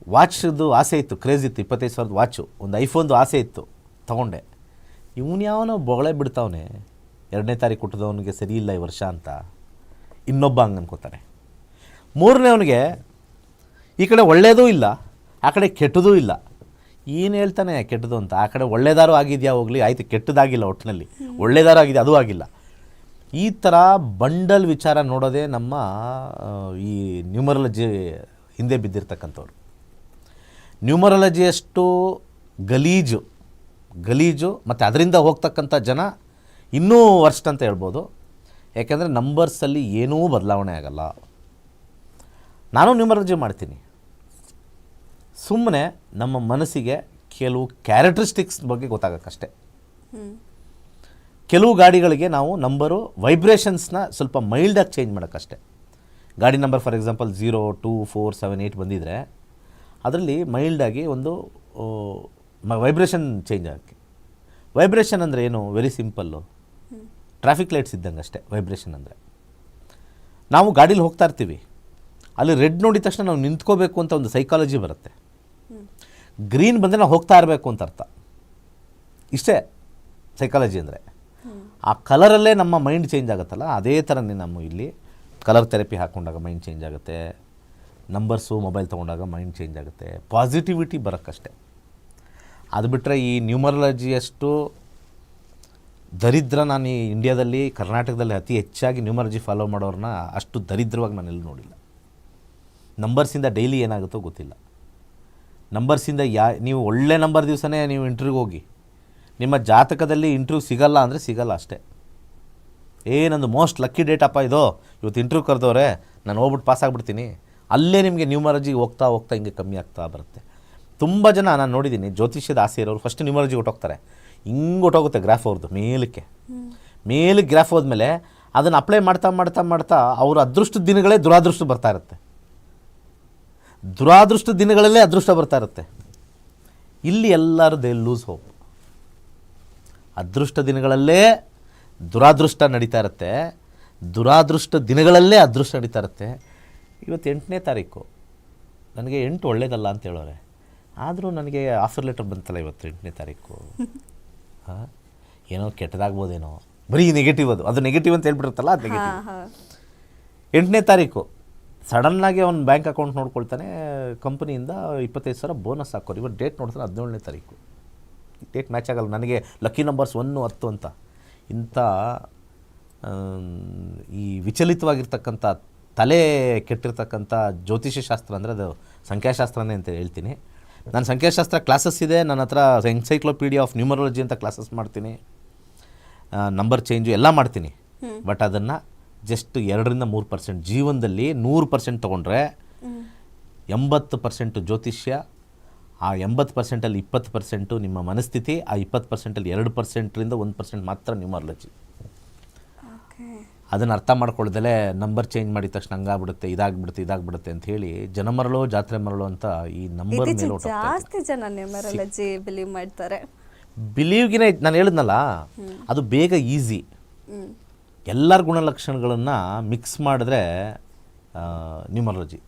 ವಾಚ್ದು ಆಸೆ ಇತ್ತು ಕ್ರೇಜ್ ಇತ್ತು, ಇಪ್ಪತ್ತೈದು ಸಾವಿರದ ವಾಚು ಒಂದು ಐಫೋನ್ದು ಆಸೆ ಇತ್ತು, ತಗೊಂಡೆ. ಇವನು ಯಾವನೋ ಬೊಗಳೆ ಬಿಡ್ತಾವನೆ. ಎರಡನೇ ತಾರೀಕು ಹುಟ್ಟಿದವನಿಗೆ ಸರಿ ಇಲ್ಲ ಈ ವರ್ಷ ಅಂತ. ಇನ್ನೊಬ್ಬ ಹಂಗೆ ಅನ್ಕೋತಾನೆ ಮೂರನೇವನಿಗೆ ಈ ಕಡೆ ಒಳ್ಳೆಯದೂ ಇಲ್ಲ ಆ ಕಡೆ ಕೆಟ್ಟದೂ ಇಲ್ಲ. ಏನು ಹೇಳ್ತಾನೆ ಕೆಟ್ಟದು ಅಂತ? ಆ ಕಡೆ ಒಳ್ಳೇದಾರು ಆಗಿದೆಯಾ ಹೋಗಲಿ ಆಯಿತು ಕೆಟ್ಟದಾಗಿಲ್ಲ ಒಟ್ಟಿನಲ್ಲಿ. ಒಳ್ಳೇದಾರು ಆಗಿದೆ ಅದು ಆಗಿಲ್ಲ. ಈ ಥರ ಬಂಡಲ್ ವಿಚಾರ ನೋಡೋದೇ ನಮ್ಮ ಈ ನ್ಯೂಮರಲಜಿ ಹಿಂದೆ ಬಿದ್ದಿರ್ತಕ್ಕಂಥವ್ರು. ನ್ಯೂಮರಾಲಜಿಯಷ್ಟು ಗಲೀಜು ಗಲೀಜು ಮತ್ತು ಅದರಿಂದ ಹೋಗ್ತಕ್ಕಂಥ ಜನ ಇನ್ನೂ ವರ್ಸ್ಟ್ ಅಂತ ಹೇಳ್ಬೋದು. ಯಾಕೆಂದರೆ ನಂಬರ್ಸಲ್ಲಿ ಏನೂ ಬದಲಾವಣೆ ಆಗಲ್ಲ. ನಾನು ನ್ಯೂಮರಾಲಜಿ ಮಾಡ್ತೀನಿ. ಸುಮ್ಮನೆ ನಮ್ಮ ಮನಸ್ಸಿಗೆ ಕೆಲವು ಕ್ಯಾರೆಕ್ಟರಿಸ್ಟಿಕ್ಸ್ ಬಗ್ಗೆ ಗೊತ್ತಾಗಕ್ಕಷ್ಟೇ. ಕೆಲವು ಗಾಡಿಗಳಿಗೆ ನಾವು ನಂಬರು ವೈಬ್ರೇಷನ್ಸ್ನ ಸ್ವಲ್ಪ ಮೈಲ್ಡಾಗಿ ಚೇಂಜ್ ಮಾಡೋಕ್ಕಷ್ಟೇ. ಗಾಡಿ number for example zero two four seven eight ಬಂದಿದ್ದರೆ ಅದರಲ್ಲಿ ಮೈಲ್ಡಾಗಿ ಒಂದು ವೈಬ್ರೇಷನ್ ಚೇಂಜ್ ಆಗೋಕ್ಕೆ. ವೈಬ್ರೇಷನ್ ಅಂದರೆ ಏನು? ವೆರಿ ಸಿಂಪಲ್ಲು ಟ್ರಾಫಿಕ್ ಲೈಟ್ಸ್ ಇದ್ದಂಗೆ ಅಷ್ಟೇ ವೈಬ್ರೇಷನ್ ಅಂದರೆ. ನಾವು ಗಾಡೀಲಿ ಹೋಗ್ತಾ ಇರ್ತೀವಿ. ಅಲ್ಲಿ ರೆಡ್ ನೋಡಿದ ತಕ್ಷಣ ನಾವು ನಿಂತ್ಕೋಬೇಕು ಅಂತ ಒಂದು ಸೈಕಾಲಜಿ ಬರುತ್ತೆ. ಗ್ರೀನ್ ಬಂದರೆ ನಾವು ಹೋಗ್ತಾ ಇರಬೇಕು ಅಂತ ಅರ್ಥ. ಇಷ್ಟೇ ಸೈಕಾಲಜಿ ಅಂದರೆ. ಆ ಕಲರಲ್ಲೇ ನಮ್ಮ ಮೈಂಡ್ ಚೇಂಜ್ ಆಗುತ್ತಲ್ಲ, ಅದೇ ಥರನೇ ನಮ್ಮ ಇಲ್ಲಿ ಕಲರ್ ಥೆರಪಿ ಹಾಕ್ಕೊಂಡಾಗ ಮೈಂಡ್ ಚೇಂಜ್ ಆಗುತ್ತೆ. ನಂಬರ್ಸು ಮೊಬೈಲ್ ತೊಗೊಂಡಾಗ ಮೈಂಡ್ ಚೇಂಜ್ ಆಗುತ್ತೆ. ಪಾಸಿಟಿವಿಟಿ ಬರೋಕ್ಕಷ್ಟೆ. ಅದು ಬಿಟ್ಟರೆ ಈ ನ್ಯೂಮರಾಲಜಿಯಷ್ಟು ದರಿದ್ರ ನಾನು ಈ ಇಂಡಿಯಾದಲ್ಲಿ ಕರ್ನಾಟಕದಲ್ಲಿ ಅತಿ ಹೆಚ್ಚಾಗಿ ನ್ಯೂಮರಾಲಜಿ ಫಾಲೋ ಮಾಡೋರನ್ನ ಅಷ್ಟು ದರಿದ್ರವಾಗಿ ನಾನು ಎಲ್ಲೂ ನೋಡಿಲ್ಲ. ನಂಬರ್ಸಿಂದ ಡೈಲಿ ಏನಾಗುತ್ತೋ ಗೊತ್ತಿಲ್ಲ. ನಂಬರ್ಸಿಂದ ಯಾ ನೀವು ಒಳ್ಳೆ ನಂಬರ್ ದಿವಸನೇ ನೀವು ಇಂಟ್ರ್ಯೂಗೆ ಹೋಗಿ. ನಿಮ್ಮ ಜಾತಕದಲ್ಲಿ ಇಂಟ್ರ್ಯೂ ಸಿಗಲ್ಲ ಅಂದರೆ ಸಿಗಲ್ಲ ಅಷ್ಟೇ. ಏ ನಂದು ಮೋಸ್ಟ್ ಲಕ್ಕಿ ಅಪ್ಪ ಇದು? ಇವತ್ತು ಇಂಟ್ರ್ಯೂ ಕರೆದವ್ರೆ ನಾನು ಹೋಗ್ಬಿಟ್ಟು ಪಾಸ್ ಆಗಿಬಿಡ್ತೀನಿ. ಅಲ್ಲೇ ನಿಮಗೆ ನ್ಯೂಮರಜಿ ಹೋಗ್ತಾ ಹೋಗ್ತಾ ಹಿಂಗೆ ಕಮ್ಮಿ ಆಗ್ತಾ ಬರುತ್ತೆ. ತುಂಬ ಜನ ನಾನು ನೋಡಿದ್ದೀನಿ ಜ್ಯೋತಿಷ್ಯದ ಆಸೆ ಇರೋರು ಫಸ್ಟ್ ನ್ಯೂಮರಾಲಜಿ ಹೊಟ್ಟೋಗ್ತಾರೆ ಹಿಂಗೆ ಹೊಟ್ಟೋಗುತ್ತೆ ಗ್ರಾಫ್ ಅವ್ರದ್ದು ಮೇಲಕ್ಕೆ. ಮೇಲಕ್ಕೆ ಗ್ರಾಫ್ ಹೋದ್ಮೇಲೆ ಅದನ್ನು ಅಪ್ಲೈ ಮಾಡ್ತಾ ಮಾಡ್ತಾ ಮಾಡ್ತಾ ಅವ್ರ ಅದೃಷ್ಟದ ದಿನಗಳೇ ದುರಾದೃಷ್ಟ ಬರ್ತಾ ಇರುತ್ತೆ. ದುರಾದೃಷ್ಟ ದಿನಗಳಲ್ಲೇ ಅದೃಷ್ಟ ಬರ್ತಾ ಇರುತ್ತೆ. ಇಲ್ಲಿ ಎಲ್ಲರೂ ದೇ ಲೂಸ್ ಹೋಪ್. ಅದೃಷ್ಟ ದಿನಗಳಲ್ಲೇ ದುರಾದೃಷ್ಟ ನಡೀತಾ ಇರುತ್ತೆ. ದುರಾದೃಷ್ಟ ದಿನಗಳಲ್ಲೇ ಅದೃಷ್ಟ ನಡೀತಾ ಇರುತ್ತೆ. ಇವತ್ತು ಎಂಟನೇ ತಾರೀಕು. ನನಗೆ ಎಂಟು ಒಳ್ಳೇದಲ್ಲ ಅಂತ ಹೇಳೋರೆ. ಆದರೂ ನನಗೆ ಆಫರ್ ಲೆಟರ್ ಬಂತಲ್ಲ ಇವತ್ತು ಎಂಟನೇ ತಾರೀಕು. ಹಾಂ? ಏನೋ ಕೆಟ್ಟದಾಗ್ಬೋದೇನೋ. ಬರೀ ನೆಗೆಟಿವ್ ಅದು. ಅದು ನೆಗೆಟಿವ್ ಅಂತ ಹೇಳ್ಬಿಟ್ಟಿರ್ತಲ್ಲ ಅದು ನೆಗೆಟಿವ್ ಎಂಟನೇ ತಾರೀಕು. ಸಡನ್ನಾಗಿ ಅವ್ನು ಬ್ಯಾಂಕ್ ಅಕೌಂಟ್ ನೋಡ್ಕೊಳ್ತಾನೆ ಕಂಪ್ನಿಯಿಂದ ಇಪ್ಪತ್ತೈದು ಸಾವಿರ ಬೋನಸ್ ಹಾಕೋರು. ಇವತ್ತು ಡೇಟ್ ನೋಡಿದ್ರೆ ಹದಿನೇಳನೇ ತಾರೀಕು. ಡೇಟ್ ಮ್ಯಾಚ್ ಆಗಲ್ಲ. ನನಗೆ ಲಕ್ಕಿ ನಂಬರ್ಸ್ ಒನ್ನು ಹತ್ತು ಅಂತ. ಇಂಥ ಈ ವಿಚಲಿತವಾಗಿರ್ತಕ್ಕಂಥ ತಲೆ ಕೆಟ್ಟಿರ್ತಕ್ಕಂಥ ಜ್ಯೋತಿಷ್ಯ ಶಾಸ್ತ್ರ ಅಂದರೆ ಅದು ಸಂಖ್ಯಾಶಾಸ್ತ್ರನೇ ಅಂತ ಹೇಳ್ತೀನಿ. ನಾನು ಸಂಖ್ಯಾಶಾಸ್ತ್ರ ಕ್ಲಾಸಸ್ ಇದೆ. ನನ್ನ ಹತ್ರ ಎನ್ಸೈಕ್ಲೋಪೀಡಿಯಾ ಆಫ್ ನ್ಯೂಮರಾಲಜಿ ಅಂತ ಕ್ಲಾಸಸ್ ಮಾಡ್ತೀನಿ. ನಂಬರ್ ಚೇಂಜು ಎಲ್ಲ ಮಾಡ್ತೀನಿ. ಬಟ್ ಅದನ್ನು ಜಸ್ಟ್ ಎರಡರಿಂದ ಮೂರು ಪರ್ಸೆಂಟ್. ಜೀವನದಲ್ಲಿ ನೂರು ಪರ್ಸೆಂಟ್ ತೊಗೊಂಡ್ರೆ ಎಂಬತ್ತು ಪರ್ಸೆಂಟು ಜ್ಯೋತಿಷ್ಯ ಆ ಎಂಬತ್ತು ಪರ್ಸೆಂಟಲ್ಲಿ ಇಪ್ಪತ್ತು ಪರ್ಸೆಂಟು ನಿಮ್ಮ ಮನಸ್ಥಿತಿ ಆ ಇಪ್ಪತ್ತು ಪರ್ಸೆಂಟಲ್ಲಿ ಎರಡು ಪರ್ಸೆಂಟ್ರಿಂದ ಒಂದು ಪರ್ಸೆಂಟ್ ಮಾತ್ರ ನಿಮ್ಮ ಓಕೆ. ಅದನ್ನು ಅರ್ಥ ಮಾಡ್ಕೊಳ್ದಲೇ ನಂಬರ್ ಚೇಂಜ್ ಮಾಡಿದ ತಕ್ಷಣ ಹಂಗಾಗ್ಬಿಡುತ್ತೆ ಇದಾಗ್ಬಿಡುತ್ತೆ ಇದಾಗ್ಬಿಡುತ್ತೆ ಅಂತ ಹೇಳಿ ಜನ ಮರಳು ಜಾತ್ರೆ ಮರಳು ಅಂತ ಈ ನಂಬರ್ ಮೇಲೆ ಜಾಸ್ತಿ ಜನ ನ್ಯೂಮರಾಲಜಿ ಬಿಲೀವ್ ಮಾಡ್ತಾರೆ. ಬಿಲೀವ್ಗಿನ ನಾನು ಹೇಳಿದ್ನಲ್ಲ ಅದು ಬೇಗ ಈಸಿ. ಎಲ್ಲರ ಗುಣಲಕ್ಷಣಗಳನ್ನು ಮಿಕ್ಸ್ ಮಾಡಿದ್ರೆ ನ್ಯೂಮರಾಲಜಿ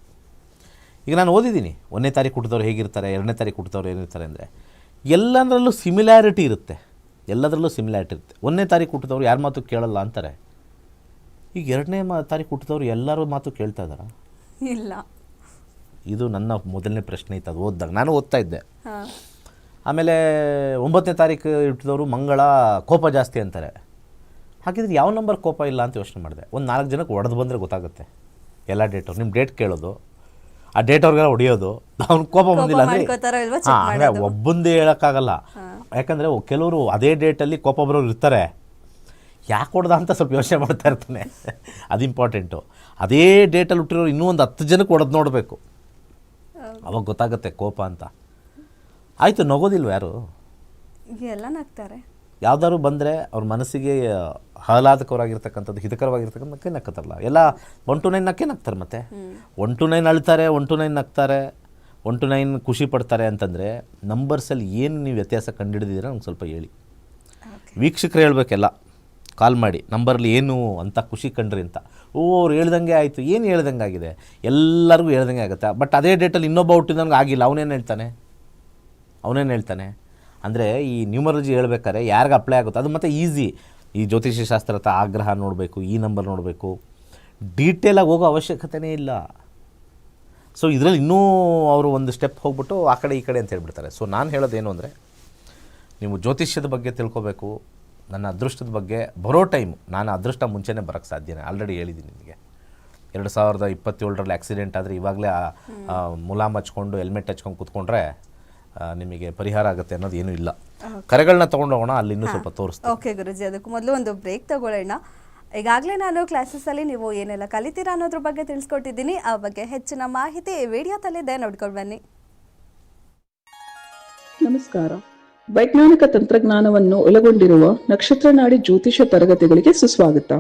ಈಗ ನಾನು ಓದಿದ್ದೀನಿ ಒಂದನೇ ತಾರೀಕು ಹುಟ್ಟಿದವ್ರು ಹೇಗಿರ್ತಾರೆ ಎರಡನೇ ತಾರೀಕು ಹುಟ್ಟಿದವ್ರು ಏನಿರ್ತಾರೆ ಅಂದರೆ ಎಲ್ಲದರಲ್ಲೂ ಸಿಮಿಲ್ಯಾರಿಟಿ ಇರುತ್ತೆ. ಎಲ್ಲದರಲ್ಲೂ ಸಿಮಿಲ್ಯಾರಿಟಿ ಇರುತ್ತೆ. ಒಂದನೇ ತಾರೀಕು ಹುಟ್ಟಿದವರು ಯಾರ ಮಾತು ಕೇಳಲ್ಲ ಅಂತಾರೆ. ಈಗ ಎರಡನೇ ಮಾ ತಾರೀಕು ಹುಟ್ಟಿದವ್ರು ಎಲ್ಲರೂ ಮಾತು ಕೇಳ್ತಾ ಇದ್ದಾರ? ಇಲ್ಲ. ಇದು ನನ್ನ ಮೊದಲನೇ ಪ್ರಶ್ನೆ ಇತ್ತು ಅದು ಓದಿದಾಗ. ನಾನು ಓದ್ತಾ ಇದ್ದೆ. ಆಮೇಲೆ ಒಂಬತ್ತನೇ ತಾರೀಕು ಹುಟ್ಟಿದವರು ಮಂಗಳ ಕೋಪ ಜಾಸ್ತಿ ಅಂತಾರೆ. ಹಾಗಿದ್ರೆ ಯಾವ ನಂಬರ್ ಕೋಪ ಇಲ್ಲ ಅಂತ ಯೋಚನೆ ಮಾಡಿದೆ. ಒಂದು ನಾಲ್ಕು ಜನಕ್ಕೆ ಒಡೆದು ಬಂದರೆ ಗೊತ್ತಾಗುತ್ತೆ. ಎಲ್ಲ ಡೇಟ್ ನಿಮ್ಮ ಡೇಟ್ ಕೇಳೋದು ಆ ಡೇಟ್ ಅವ್ರಿಗೆಲ್ಲ ಹೊಡೆಯೋದು ಅವ್ನು ಕೋಪ ಬಂದಿಲ್ಲ. ಅಂದರೆ ಒಬ್ಬಂದೇ ಹೇಳೋಕ್ಕಾಗಲ್ಲ. ಯಾಕಂದರೆ ಕೆಲವರು ಅದೇ ಡೇಟಲ್ಲಿ ಕೋಪ ಬರೋರು ಇರ್ತಾರೆ. ಯಾಕೆ ಹೊಡೆದ ಅಂತ ಸ್ವಲ್ಪ ಯೋಚನೆ ಮಾಡ್ತಾ ಇರ್ತಾನೆ. [LAUGHS] ಅದು ಇಂಪಾರ್ಟೆಂಟು ಅದೇ ಡೇಟಲ್ಲಿ ಹುಟ್ಟಿರೋರು ಇನ್ನೂ ಒಂದು ಹತ್ತು ಜನಕ್ಕೆ ಹೊಡೆದು ನೋಡಬೇಕು. ಅವಾಗ ಗೊತ್ತಾಗುತ್ತೆ ಕೋಪ ಅಂತ. ಆಯಿತು ನಗೋದಿಲ್ವ ಯಾರು? ಎಲ್ಲ ನಗ್ತಾರೆ ಯಾವ್ದಾದ್ರು ಬಂದರೆ ಅವ್ರ ಮನಸ್ಸಿಗೆ ಆಹ್ಲಾದಕರವಾಗಿರ್ತಕ್ಕಂಥದ್ದು ಹಿತಕರವಾಗಿರ್ತಕ್ಕಂಥ ನಕ್ಕೆ ನಕ್ಕತ್ತಾರಲ್ಲ ಎಲ್ಲ ಒನ್ ಟು ನೈನ್ ನಕ್ಕೆ ನಗ್ತಾರೆ ಮತ್ತೆ. ಒನ್ ಟು ನೈನ್ ಅಳ್ತಾರೆ ಒನ್ ಟು ನೈನ್ ನಗ್ತಾರೆ ಒನ್ ಟು ನೈನ್ ಖುಷಿ ಪಡ್ತಾರೆ ಅಂತಂದರೆ ನಂಬರ್ಸಲ್ಲಿ ಏನು ನೀವು ವ್ಯತ್ಯಾಸ ಕಂಡುಹಿಡಿದಿದ್ದೀರ ನಂಗೆ ಸ್ವಲ್ಪ ಹೇಳಿ. ವೀಕ್ಷಕರು ಹೇಳಬೇಕೆಲ್ಲ. ಕಾಲ್ ಮಾಡಿ ನಂಬರಲ್ಲಿ ಏನು ಅಂತ ಖುಷಿ ಕಂಡ್ರಿ ಅಂತ. ಓ ಅವ್ರು ಹೇಳ್ದಂಗೆ ಆಯಿತು ಏನು ಹೇಳ್ದಂಗೆ ಆಗಿದೆ? ಎಲ್ಲರಿಗೂ ಹೇಳ್ದಂಗೆ ಆಗುತ್ತೆ. ಬಟ್ ಅದೇ ಡೇಟಲ್ಲಿ ಇನ್ನೊಬ್ಬ ಹುಟ್ಟಿದಂಗೆ ಆಗಿಲ್ಲ ಅವನೇನು ಹೇಳ್ತಾನೆ? ಅವನೇನು ಹೇಳ್ತಾನೆ? ಅಂದರೆ ಈ ನ್ಯೂಮರಾಲಜಿ ಹೇಳ್ಬೇಕಾದ್ರೆ ಯಾರಿಗೆ ಅಪ್ಲೈ ಆಗುತ್ತೆ, ಅದು ಮತ್ತು ಈಸಿ ಈ ಜ್ಯೋತಿಷ್ಯ ಶಾಸ್ತ್ರ ಹತ್ರ ಆಗ್ರಹ ನೋಡಬೇಕು, ಈ ನಂಬರ್ ನೋಡಬೇಕು. ಡೀಟೇಲಾಗಿ ಹೋಗೋ ಅವಶ್ಯಕತೆನೇ ಇಲ್ಲ. ಸೊ ಇದರಲ್ಲಿ ಇನ್ನೂ ಅವರು ಒಂದು ಸ್ಟೆಪ್ ಹೋಗ್ಬಿಟ್ಟು ಆ ಕಡೆ ಈ ಕಡೆ ಅಂತ ಹೇಳ್ಬಿಡ್ತಾರೆ. ಸೊ ನಾನು ಹೇಳೋದೇನು ಅಂದರೆ, ನೀವು ಜ್ಯೋತಿಷ್ಯದ ಬಗ್ಗೆ ತಿಳ್ಕೊಬೇಕು. ನನ್ನ ಅದೃಷ್ಟದ ಬಗ್ಗೆ ಬರೋ ಟೈಮ್ ನಾನು ಅದೃಷ್ಟ ಮುಂಚೆನೇ ಬರೋಕ್ಕೆ ಸಾಧ್ಯನೇ ಆಲ್ರೆಡಿ ಹೇಳಿದ್ದೀನಿ ನಿಮಗೆ. ಎರಡು ಸಾವಿರದ ಇಪ್ಪತ್ತೇಳರಲ್ಲಿ ಆಕ್ಸಿಡೆಂಟ್ ಆದರೆ ಇವಾಗಲೇ ಮುಲಾಮ್ ಹಚ್ಕೊಂಡು ಹೆಲ್ಮೆಟ್ ಹಚ್ಕೊಂಡು ಕೂತ್ಕೊಂಡ್ರೆ ನಿಮಗೆ ಪರಿಹಾರ ಆಗುತ್ತೆ ಅನ್ನೋದು ಏನೂ ಇಲ್ಲ. ಕರೆಗಳನ್ನ ತೊಗೊಂಡು ಹೋಗೋಣ ಅಲ್ಲಿ ಇನ್ನೂ ಸ್ವಲ್ಪ ತೋರಿಸ್ತೀನಿ ಓಕೆ ಗುರುಜಿ ಅದಕ್ಕೂ ಮೊದಲು ಒಂದು ಬ್ರೇಕ್ ತಗೊಳ್ಳೋಣ. ಈಗಾಗಲೇ ನಾನು ಕ್ಲಾಸಸ್ಸಲ್ಲಿ ನೀವು ಏನೆಲ್ಲ ಕಲಿತೀರಾ ಅನ್ನೋದ್ರ ಬಗ್ಗೆ ತಿಳಿಸ್ಕೊಟ್ಟಿದ್ದೀನಿ. ಆ ಬಗ್ಗೆ ಹೆಚ್ಚಿನ ಮಾಹಿತಿ ವಿಡಿಯೋದಲ್ಲಿದೆ. ನೋಡ್ಕೊಂಡು ಬನ್ನಿ. ನಮಸ್ಕಾರ. ವೈಜ್ಞಾನಿಕ ತಂತ್ರಜ್ಞಾನವನ್ನು ಒಳಗೊಂಡಿರುವ ನಕ್ಷತ್ರ ನಾಡಿ ಜ್ಯೋತಿಷ ತರಗತಿಗಳಿಗೆ ಸುಸ್ವಾಗತ.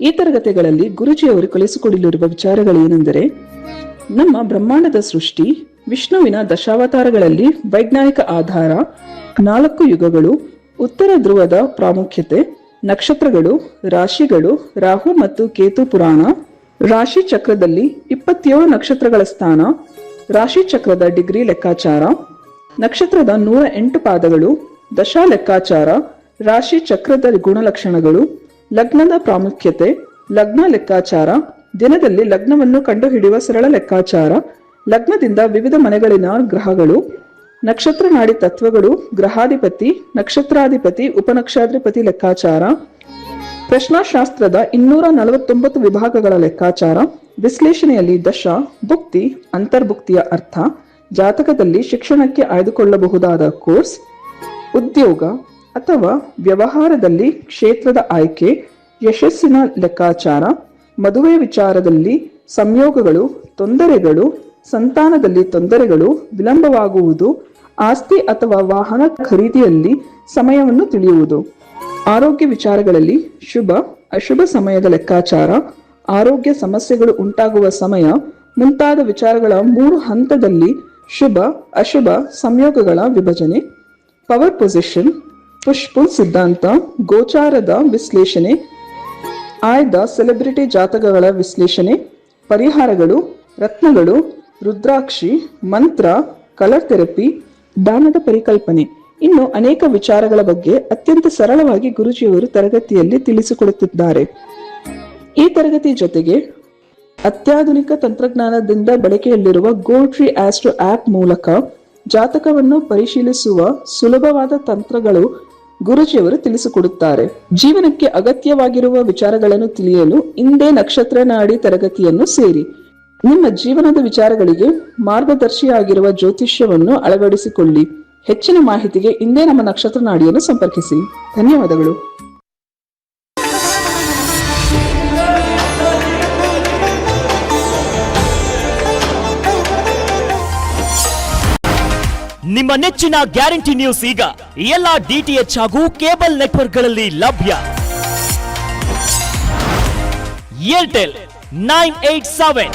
ಈ ತರಗತಿಗಳಲ್ಲಿ ಗುರುಜಿಯವರು ಕಲಿಸಿಕೊಡಲಿರುವ ವಿಚಾರಗಳೇನೆಂದರೆ ನಮ್ಮ ಬ್ರಹ್ಮಾಂಡದ ಸೃಷ್ಟಿ ವಿಷ್ಣುವಿನ ದಶಾವತಾರಗಳಲ್ಲಿ ವೈಜ್ಞಾನಿಕ ಆಧಾರ, ನಾಲ್ಕು ಯುಗಗಳು, ಉತ್ತರ ಧ್ರುವದ ಪ್ರಾಮುಖ್ಯತೆ, ನಕ್ಷತ್ರಗಳು, ರಾಶಿಗಳು, ರಾಹು ಮತ್ತು ಕೇತು ಪುರಾಣ, ರಾಶಿ ಚಕ್ರದಲ್ಲಿ ಇಪ್ಪತ್ತೇಳು ನಕ್ಷತ್ರಗಳ ಸ್ಥಾನ, ರಾಶಿ ಚಕ್ರದ ಡಿಗ್ರಿ ಲೆಕ್ಕಾಚಾರ, ನಕ್ಷತ್ರದ ನೂರ ಎಂಟು ಪಾದಗಳು, ದಶಾ ಲೆಕ್ಕಾಚಾರ, ರಾಶಿ ಚಕ್ರದ ಗುಣಲಕ್ಷಣಗಳು, ಲಗ್ನದ ಪ್ರಾಮುಖ್ಯತೆ, ಲಗ್ನ ಲೆಕ್ಕಾಚಾರ, ದಿನದಲ್ಲಿ ಲಗ್ನವನ್ನು ಕಂಡುಹಿಡಿಯುವ ಸರಳ ಲೆಕ್ಕಾಚಾರ ಲಗ್ನದಿಂದ ವಿವಿಧ ಮನೆಗಳಿನ ಗ್ರಹಗಳು, ನಕ್ಷತ್ರ ನಾಡಿ ತತ್ವಗಳು, ಗ್ರಹಾಧಿಪತಿ, ನಕ್ಷತ್ರಾಧಿಪತಿ, ಉಪನಕ್ಷಾಧಿಪತಿ ಲೆಕ್ಕಾಚಾರ. ಪ್ರಶ್ನಾಶಾಸ್ತ್ರದ ಇನ್ನೂರ ನಲವತ್ತೊಂಬತ್ತು ವಿಭಾಗಗಳ ಲೆಕ್ಕಾಚಾರ. ವಿಶ್ಲೇಷಣೆಯಲ್ಲಿ ದಶ, ಭುಕ್ತಿ, ಅಂತರ್ಭುಕ್ತಿಯ ಅರ್ಥ. ಜಾತಕದಲ್ಲಿ ಶಿಕ್ಷಣಕ್ಕೆ ಆಯ್ದುಕೊಳ್ಳಬಹುದಾದ ಕೋರ್ಸ್. ಉದ್ಯೋಗ ಅಥವಾ ವ್ಯವಹಾರದಲ್ಲಿ ಕ್ಷೇತ್ರದ ಆಯ್ಕೆ. ಯಶಸ್ಸಿನ ಲೆಕ್ಕಾಚಾರ. ಮದುವೆ ವಿಚಾರದಲ್ಲಿ ಸಂಯೋಗಗಳು, ತೊಂದರೆಗಳು. ಸಂತಾನದಲ್ಲಿ ತೊಂದರೆಗಳು ವಿಳಂಬವಾಗುವುದು, ಆಸ್ತಿ ಅಥವಾ ವಾಹನ ಖರೀದಿಯಲ್ಲಿ ಸಮಯವನ್ನು ತಿಳಿಯುವುದು. ಆರೋಗ್ಯ ವಿಚಾರಗಳಲ್ಲಿ ಶುಭ, ಅಶುಭ ಸಮಯದ ಲೆಕ್ಕಾಚಾರ, ಆರೋಗ್ಯ ಸಮಸ್ಯೆಗಳು ಉಂಟಾಗುವ ಸಮಯ, ಮುಂತಾದ ವಿಚಾರಗಳ ಮೂರು ಹಂತದಲ್ಲಿ ಶುಭ, ಅಶುಭ ಸಂಯೋಗಗಳ ವಿಭಜನೆ ಪವರ್ ಪೊಸಿಷನ್ ಪುಷ್ಪುಲ್ ಸಿದ್ಧಾಂತ, ಗೋಚಾರದ ವಿಶ್ಲೇಷಣೆ, ಆಯ್ದ ಸೆಲೆಬ್ರಿಟಿ ಜಾತಕಗಳ ವಿಶ್ಲೇಷಣೆ, ಪರಿಹಾರಗಳು, ರತ್ನಗಳು ರುದ್ರಾಕ್ಷಿ, ಮಂತ್ರ ಕಲರ್ ಥೆರಪಿ ದಾನದ ಪರಿಕಲ್ಪನೆ. ಇನ್ನು ಅನೇಕ ವಿಚಾರಗಳ ಬಗ್ಗೆ ಅತ್ಯಂತ ಸರಳವಾಗಿ ಗುರುಜಿಯವರು ತರಗತಿಯಲ್ಲಿ ತಿಳಿಸಿಕೊಡುತ್ತಿದ್ದಾರೆ. ಈ ತರಗತಿ ಜೊತೆಗೆ ಅತ್ಯಾಧುನಿಕ ತಂತ್ರಜ್ಞಾನದಿಂದ ಬಳಕೆಯಲ್ಲಿರುವ ಗೋಟ್ರಿ ಟ್ರೀ ಆಸ್ಟ್ರೋ ಆಪ್ ಮೂಲಕ ಜಾತಕವನ್ನು ಪರಿಶೀಲಿಸುವ ಸುಲಭವಾದ ತಂತ್ರಗಳು ಗುರುಜಿಯವರು ತಿಳಿಸಿಕೊಡುತ್ತಾರೆ. ಜೀವನಕ್ಕೆ ಅಗತ್ಯವಾಗಿರುವ ವಿಚಾರಗಳನ್ನು ತಿಳಿಯಲು ಇಂದೇ ನಕ್ಷತ್ರ ನಾಡಿ ತರಗತಿಯನ್ನು ಸೇರಿ. ನಿಮ್ಮ ಜೀವನದ ವಿಚಾರಗಳಿಗೆ ಮಾರ್ಗದರ್ಶಿಯಾಗಿರುವ ಜ್ಯೋತಿಷ್ಯವನ್ನು ಅಳವಡಿಸಿಕೊಳ್ಳಿ. ಹೆಚ್ಚಿನ ಮಾಹಿತಿಗೆ ಇಂದೇ ನಮ್ಮ ನಕ್ಷತ್ರ ನಾಡಿಯನ್ನು ಸಂಪರ್ಕಿಸಿ. ಧನ್ಯವಾದಗಳು. ನಿಮ್ಮ ನೆಚ್ಚಿನ ಗ್ಯಾರಂಟಿ ನ್ಯೂಸ್ ಈಗ ಎಲ್ಲ ಡಿಟಿಎಚ್ ಹಾಗೂ ಕೇಬಲ್ ನೆಟ್ವರ್ಕ್ಗಳಲ್ಲಿ ಲಭ್ಯ. Airtel nine eight seven.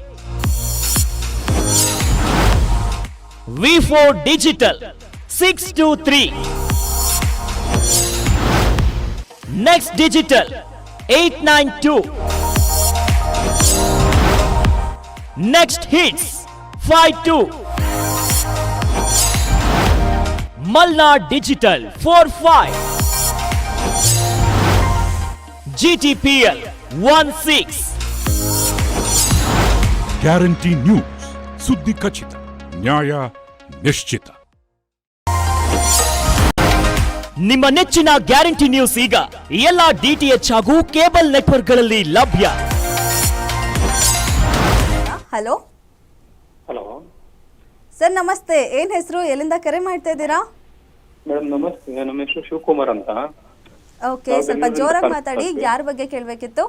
V four Digital six two three Next Digital eight nine two Next Hits five two Malnad Digital 45 GTPL 16 guarantee news ಸುದ್ದಿ ಖಚಿತ ನ್ಯಾಯ ನಿಶ್ಚಿತ. ನಿಮ್ಮ ನೆಚ್ಚಿನ ಗ್ಯಾರಂಟಿ ನ್ಯೂಸ್ ಈಗ ಎಲ್ಲ ಡಿಟಿಎಚ್ ಹಾಗೂ ಕೇಬಲ್ ನೆಟ್ವರ್ಕ್ಗಳಲ್ಲಿ ಲಭ್ಯ. ಹಲೋ? ಹಲೋ? ಸರ್ ನಮಸ್ತೆ. ಏನ್ ಹೆಸರು? ಎಲ್ಲಿಂದ ಕರೆ ಮಾಡ್ತಾ ಇದ್ದೀರಾ? ಮೇಡಮ್ ನಮಸ್ತೆ. ನಮ್ಮ ಹೆಸರು ಶಿವಕುಮಾರ್ ಅಂತ. ಓಕೆ ನಾವು ಸ್ವಲ್ಪ ಬೆಂಗಳೂರಿಂದ ಜೋರಾಗಿ ಮಾತಾಡಿ. ಯಾರ್ ಯಾರ ಬಗ್ಗೆ ಕೇಳಬೇಕಿತ್ತು?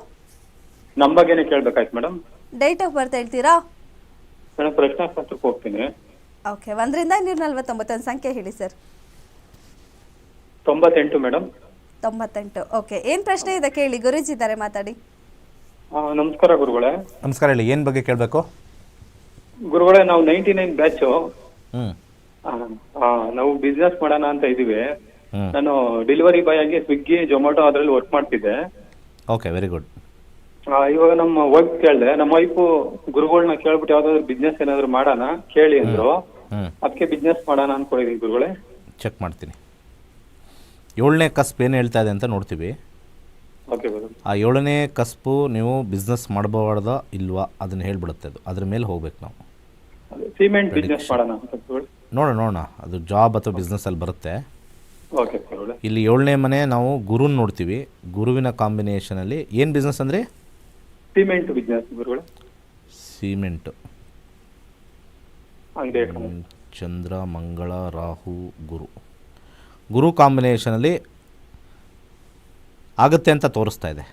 ನಮ್ಮ ಬಗ್ಗೆನೇ ಕೇಳ್ಬೇಕಾಯ್ತು ಮೇಡಮ್. ಡೇಟ್ ಆಫ್ ಬರ್ತ್ ಹೇಳ್ತೀರಾ? ಮೇಡಮ್ ಪತ್ರಕ್ಕೆ ಹೋಗ್ತೀನಿ. ಓಕೆ ಒಂದರಿಂದ ಇನ್ನೂರ ನಲ್ವತ್ತೊಂಬತ್ತೊಂದು ಸಂಖ್ಯೆ ಹೇಳಿ ಸರ್. ತೊಂಬತ್ತೆಂಟು ಮೇಡಮ್. ತೊಂಬತ್ತೆಂಟು ಓಕೆ. ಏನು ಪ್ರಶ್ನೆ ಇದೆ ಕೇಳಿ ಗುರೂಜಿ ಇದ್ದಾರೆ ಮಾತಾಡಿ. ಆ, ನಮಸ್ಕಾರ ಗುರುಗಳೇ. ನಮಸ್ಕಾರ ಹೇಳಿ ಏನು ಬಗ್ಗೆ ಕೇಳಬೇಕು? ಗುರುಗಳೇ ನಾವು ನೈಂಟಿ ನೈನ್ ಬ್ಯಾಚು. ಹ್ಞೂ ನಾವು ಬಿಸ್ನೆಸ್ ಮಾಡೋಣ ಅಂತ ಇದೀವಿ ಹ್ಞೂ ನಾನು ಡೆಲಿವರಿ ಬಾಯ್ ಆಗಿ ಸ್ವಿಗ್ಗಿ ಜೊಮ್ಯಾಟೊ ಅದ್ರಲ್ಲಿ ವರ್ಕ್ ಮಾಡ್ತಿದ್ದೆ. ಓಕೆ ವೆರಿ ಗುಡ್ ಆ, ಇವಾಗ ನಮ್ಮ ವೈಫ್ ಕೇಳಿದೆ ನಮ್ಮ ವೈಫು ಗುರುಗಳನ್ನ ಕೇಳ್ಬಿಟ್ಟು ಯಾವ್ದಾದ್ರು ಬಿಸ್ನೆಸ್ ಏನಾದ್ರು ಮಾಡೋಣ ಕೇಳಿ ಅಂದ್ರು. ಅದಕ್ಕೆ ಬಿಸ್ನೆಸ್ ಮಾಡೋಣ ಅನ್ಕೊಂಡಿದ್ದೀನಿ ಗುರುಗಳೇ. ಚೆಕ್ ಮಾಡ್ತೀನಿ. ಏಳನೇ ಕಸ್ಬು ಏನು ಹೇಳ್ತಾ ಇದೆ ಅಂತ ನೋಡ್ತೀವಿ. ಓಕೆ ಗುರು ಆ ಏಳನೇ ಕಸ್ಬು ನೀವು ಬಿಸ್ನೆಸ್ ಮಾಡಬಾರ್ದ ಇಲ್ವಾ ಅದನ್ನ ಹೇಳ್ಬಿಡುತ್ತೆ ಅದು. ಅದ್ರ ಮೇಲೆ ಹೋಗ್ಬೇಕು ನಾವು. ಸಿಮೆಂಟ್ ಬಿಸ್ನೆಸ್ ಮಾಡೋಣ ಅಂತ ಗುರುಗಳೇ. ನೋಡೋಣ ನೋಡೋಣ. ಅದು ಜಾಬ್ ಅಥವಾ ಬಿಸ್ನೆಸ್ಸಲ್ಲಿ ಬರುತ್ತೆ. ಓಕೆ ಗುರುಗಳೇ. ಇಲ್ಲಿ ಏಳನೇ ಮನೆ ನಾವು ಗುರುನ್ ನೋಡ್ತೀವಿ. ಗುರುವಿನ ಕಾಂಬಿನೇಷನಲ್ಲಿ ಏನು ಬಿಸ್ನೆಸ್ ಅಂದ್ರೆ? ಸಿಮೆಂಟ್ ಬಿಸ್ನೆಸ್ ಗುರುಗಳೇ. ಸಿಮೆಂಟು ಚಂದ್ರ ಮಂಗಳ ರಾಹು ಗುರು. ಗುರು ಕಾಂಬಿನೇಷನಲ್ಲಿ ಆಗುತ್ತೆ ಅಂತ ತೋರಿಸ್ತಾ ಇದೆ.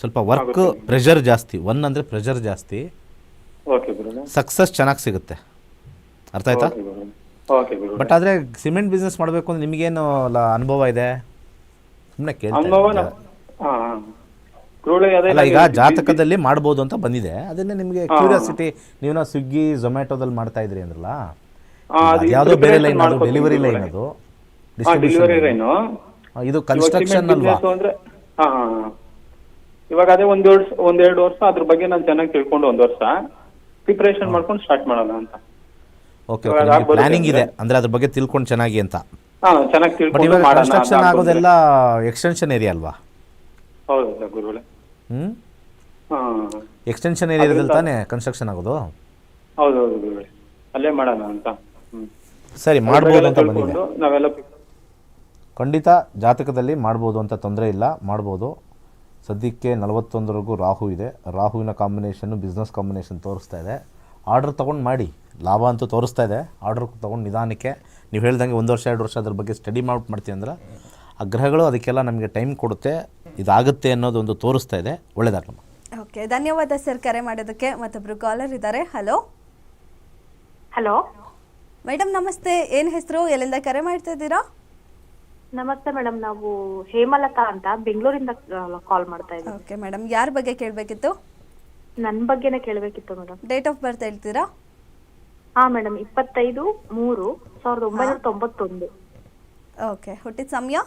ಸ್ವಲ್ಪ ವರ್ಕ್ ಪ್ರೆಷರ್ ಜಾಸ್ತಿ. ಒನ್ ಅಂದರೆ ಪ್ರೆಷರ್ ಜಾಸ್ತಿ. ಸಕ್ಸಸ್ ಚೆನ್ನಾಗಿ ಸಿಗುತ್ತೆ. ಅರ್ಥ ಆಯ್ತಾ? ಬಟ್ ಆದರೆ ಸಿಮೆಂಟ್ ಬಿಸ್ನೆಸ್ ಮಾಡಬೇಕು ಅಂದ್ರೆ ನಿಮಗೇನು ಅನುಭವ ಇದೆ? ಸುಮ್ಮನೆ ಕೇಳ್ತಾ ಅನುಭವ ಇದ್ದೀನಿ. ಹಾ ಗುರುಗಳೇ ಅದೇ ಅಲ್ಲ ಈಗ ಜಾತಕದಲ್ಲಿ ಮಾಡ್ಬೋದು ಅಂತ ಬಂದಿದೆ. ಅದನ್ನ ನಿಮಗೆ ಕ್ಯೂರಿಯಾಸಿಟಿ ನೀವು ಸ್ವಿಗ್ಗಿ ಝೊಮ್ಯಾಟೋದಲ್ಲಿ ಮಾಡ್ತಾ ಇದ್ರಿ ಅಂದ್ರಲ್ಲ? ಯಾವುದೋ ಬೇರೆ ಲೈನ್ ಅದು ಡೆಲಿವರಿ ಲೈನ್ ಅದು. ಡಿಸ್ಟ್ರಿಬ್ಯೂಷನ್. ಇದು ಕನ್ಸ್ಟ್ರಕ್ಷನ್ ಅಲ್ವಾ. ಇವಾಗ ಅದೇ ಒಂದ್ ವರ್ಷ ಒಂದೆರಡು ವರ್ಷ ಅದ್ರ ಬಗ್ಗೆ ನಾನು ಚೆನ್ನಾಗಿ ತಿಳ್ಕೊಂಡು ಒಂದ್ ವರ್ಷ. ಪ್ರಿಪರೇಷನ್ ಮಾಡ್ಕೊಂಡು ಸ್ಟಾರ್ಟ್ ಮಾಡೋಣ ಅಂತ. ಓಕೆ ಪ್ಲಾನಿಂಗ್ ಇದೆ. ಅಂದ್ರೆ? ಅಂದ್ರೆ ಬಗ್ಗೆ ತಿಳ್ಕೊಂಡು ಚೆನ್ನಾಗಿ ಅಂತ. ಹಾ ಚೆನ್ನಾಗಿ ತಿಳ್ಕೊಂಡು ಕನ್ಸ್ಟ್ರಕ್ಷನ್ ಆಗೋದೆಲ್ಲ ಎಕ್ಸ್ಟೆನ್ಷನ್ ಏರಿಯಾ ಅಲ್ವಾ? ಹೌದು ಗುರುಗಳೇ. ಹ್ಮ್? ಎಕ್ಸ್ಟೆನ್ಷನ್ ಏರಿಯಾದಲ್ಲಿ ತಾನೇ ಕನ್ಸ್ಟ್ರಕ್ಷನ್ ಆಗೋದು? ಹೌದು. ಗುರುಗಳೇ ಅಲ್ಲೇ ಮಾಡೋಣ ಅಂತ. ಹ್ಮ್. ಸರಿ ಮಾಡ್ಬೋದು ಅಂತ ಬಂದಿದೆ. ತಿಳ್ಕೊಂಡು ನಾವೆಲ್ಲ ಖಂಡಿತ ಜಾತಕದಲ್ಲಿ ಮಾಡ್ಬೋದು ಅಂತ ತೊಂದರೆ ಇಲ್ಲ ಮಾಡ್ಬೋದು. ಸದ್ಯಕ್ಕೆ ನಲವತ್ತೊಂದರವರೆಗೂ ರಾಹು ಇದೆ. ರಾಹುವಿನ ಕಾಂಬಿನೇಷನ್ನು ಬಿಸ್ನೆಸ್ ಕಾಂಬಿನೇಷನ್ ತೋರಿಸ್ತಾ ಇದೆ. ಆರ್ಡರ್ ತೊಗೊಂಡು ಮಾಡಿ. ಲಾಭ ಅಂತೂ ತೋರಿಸ್ತಾ ಇದೆ. ಆರ್ಡರ್ ತೊಗೊಂಡು ನಿಧಾನಕ್ಕೆ. ನೀವು ಹೇಳ್ದಂಗೆ ಒಂದು ವರ್ಷ ಎರಡು ವರ್ಷ ಅದ್ರ ಬಗ್ಗೆ ಸ್ಟಡಿ ಮಾಡಿ ಮಾಡ್ತೀವಿ ಅಂದ್ರೆ ಆ ಗ್ರಹಗಳು ಅದಕ್ಕೆಲ್ಲ ನಮಗೆ ಟೈಮ್ ಕೊಡುತ್ತೆ. ಇದಾಗುತ್ತೆ ಅನ್ನೋದೊಂದು ತೋರಿಸ್ತಾ ಇದೆ. ಒಳ್ಳೆಯದಾಗಲ್ಲ ಓಕೆ ಧನ್ಯವಾದ ಸರ್ ಕರೆ ಮಾಡೋದಕ್ಕೆ. ಮತ್ತೊಬ್ರು ಕಾಲರ್ ಇದ್ದಾರೆ. ಹಲೋ ಹಲೋ ಮೇಡಮ್ ನಮಸ್ತೆ. ಏನ್ ಹೆಸರು? ಎಲ್ಲಿಂದ ಕರೆ ಮಾಡ್ತಾ ಇದ್ದೀರಾ? ನಮಸ್ತೆ ಮೇಡಮ್ ನಾವು ಹೇಮಲತಾ ಅಂತ ಬೆಂಗಳೂರಿಂದ ಕಾಲ್ ಮಾಡ್ತಾ ಇದ್ದೀವಿ. ಓಕೆ ಮೇಡಮ್ ಯಾರ ಬಗ್ಗೆ ಕೇಳಬೇಕಿತ್ತು? ನನ್ನ ಬಗ್ಗೆನೇ ಕೇಳಬೇಕಿತ್ತು ಮೇಡಮ್ ಡೇಟ್ ಆಫ್ ಬರ್ತ್ ಹೇಳ್ತೀರಾ? ಹಾ ಮೇಡಮ್ ಇಪ್ಪತ್ತೈದು ಮೂರು ಸಾವಿರದ ಒಂಬೈನೂರ ತೊಂಬತ್ತೊಂದು. ಓಕೆ ಹುಟ್ಟಿದ ಸಮಯ?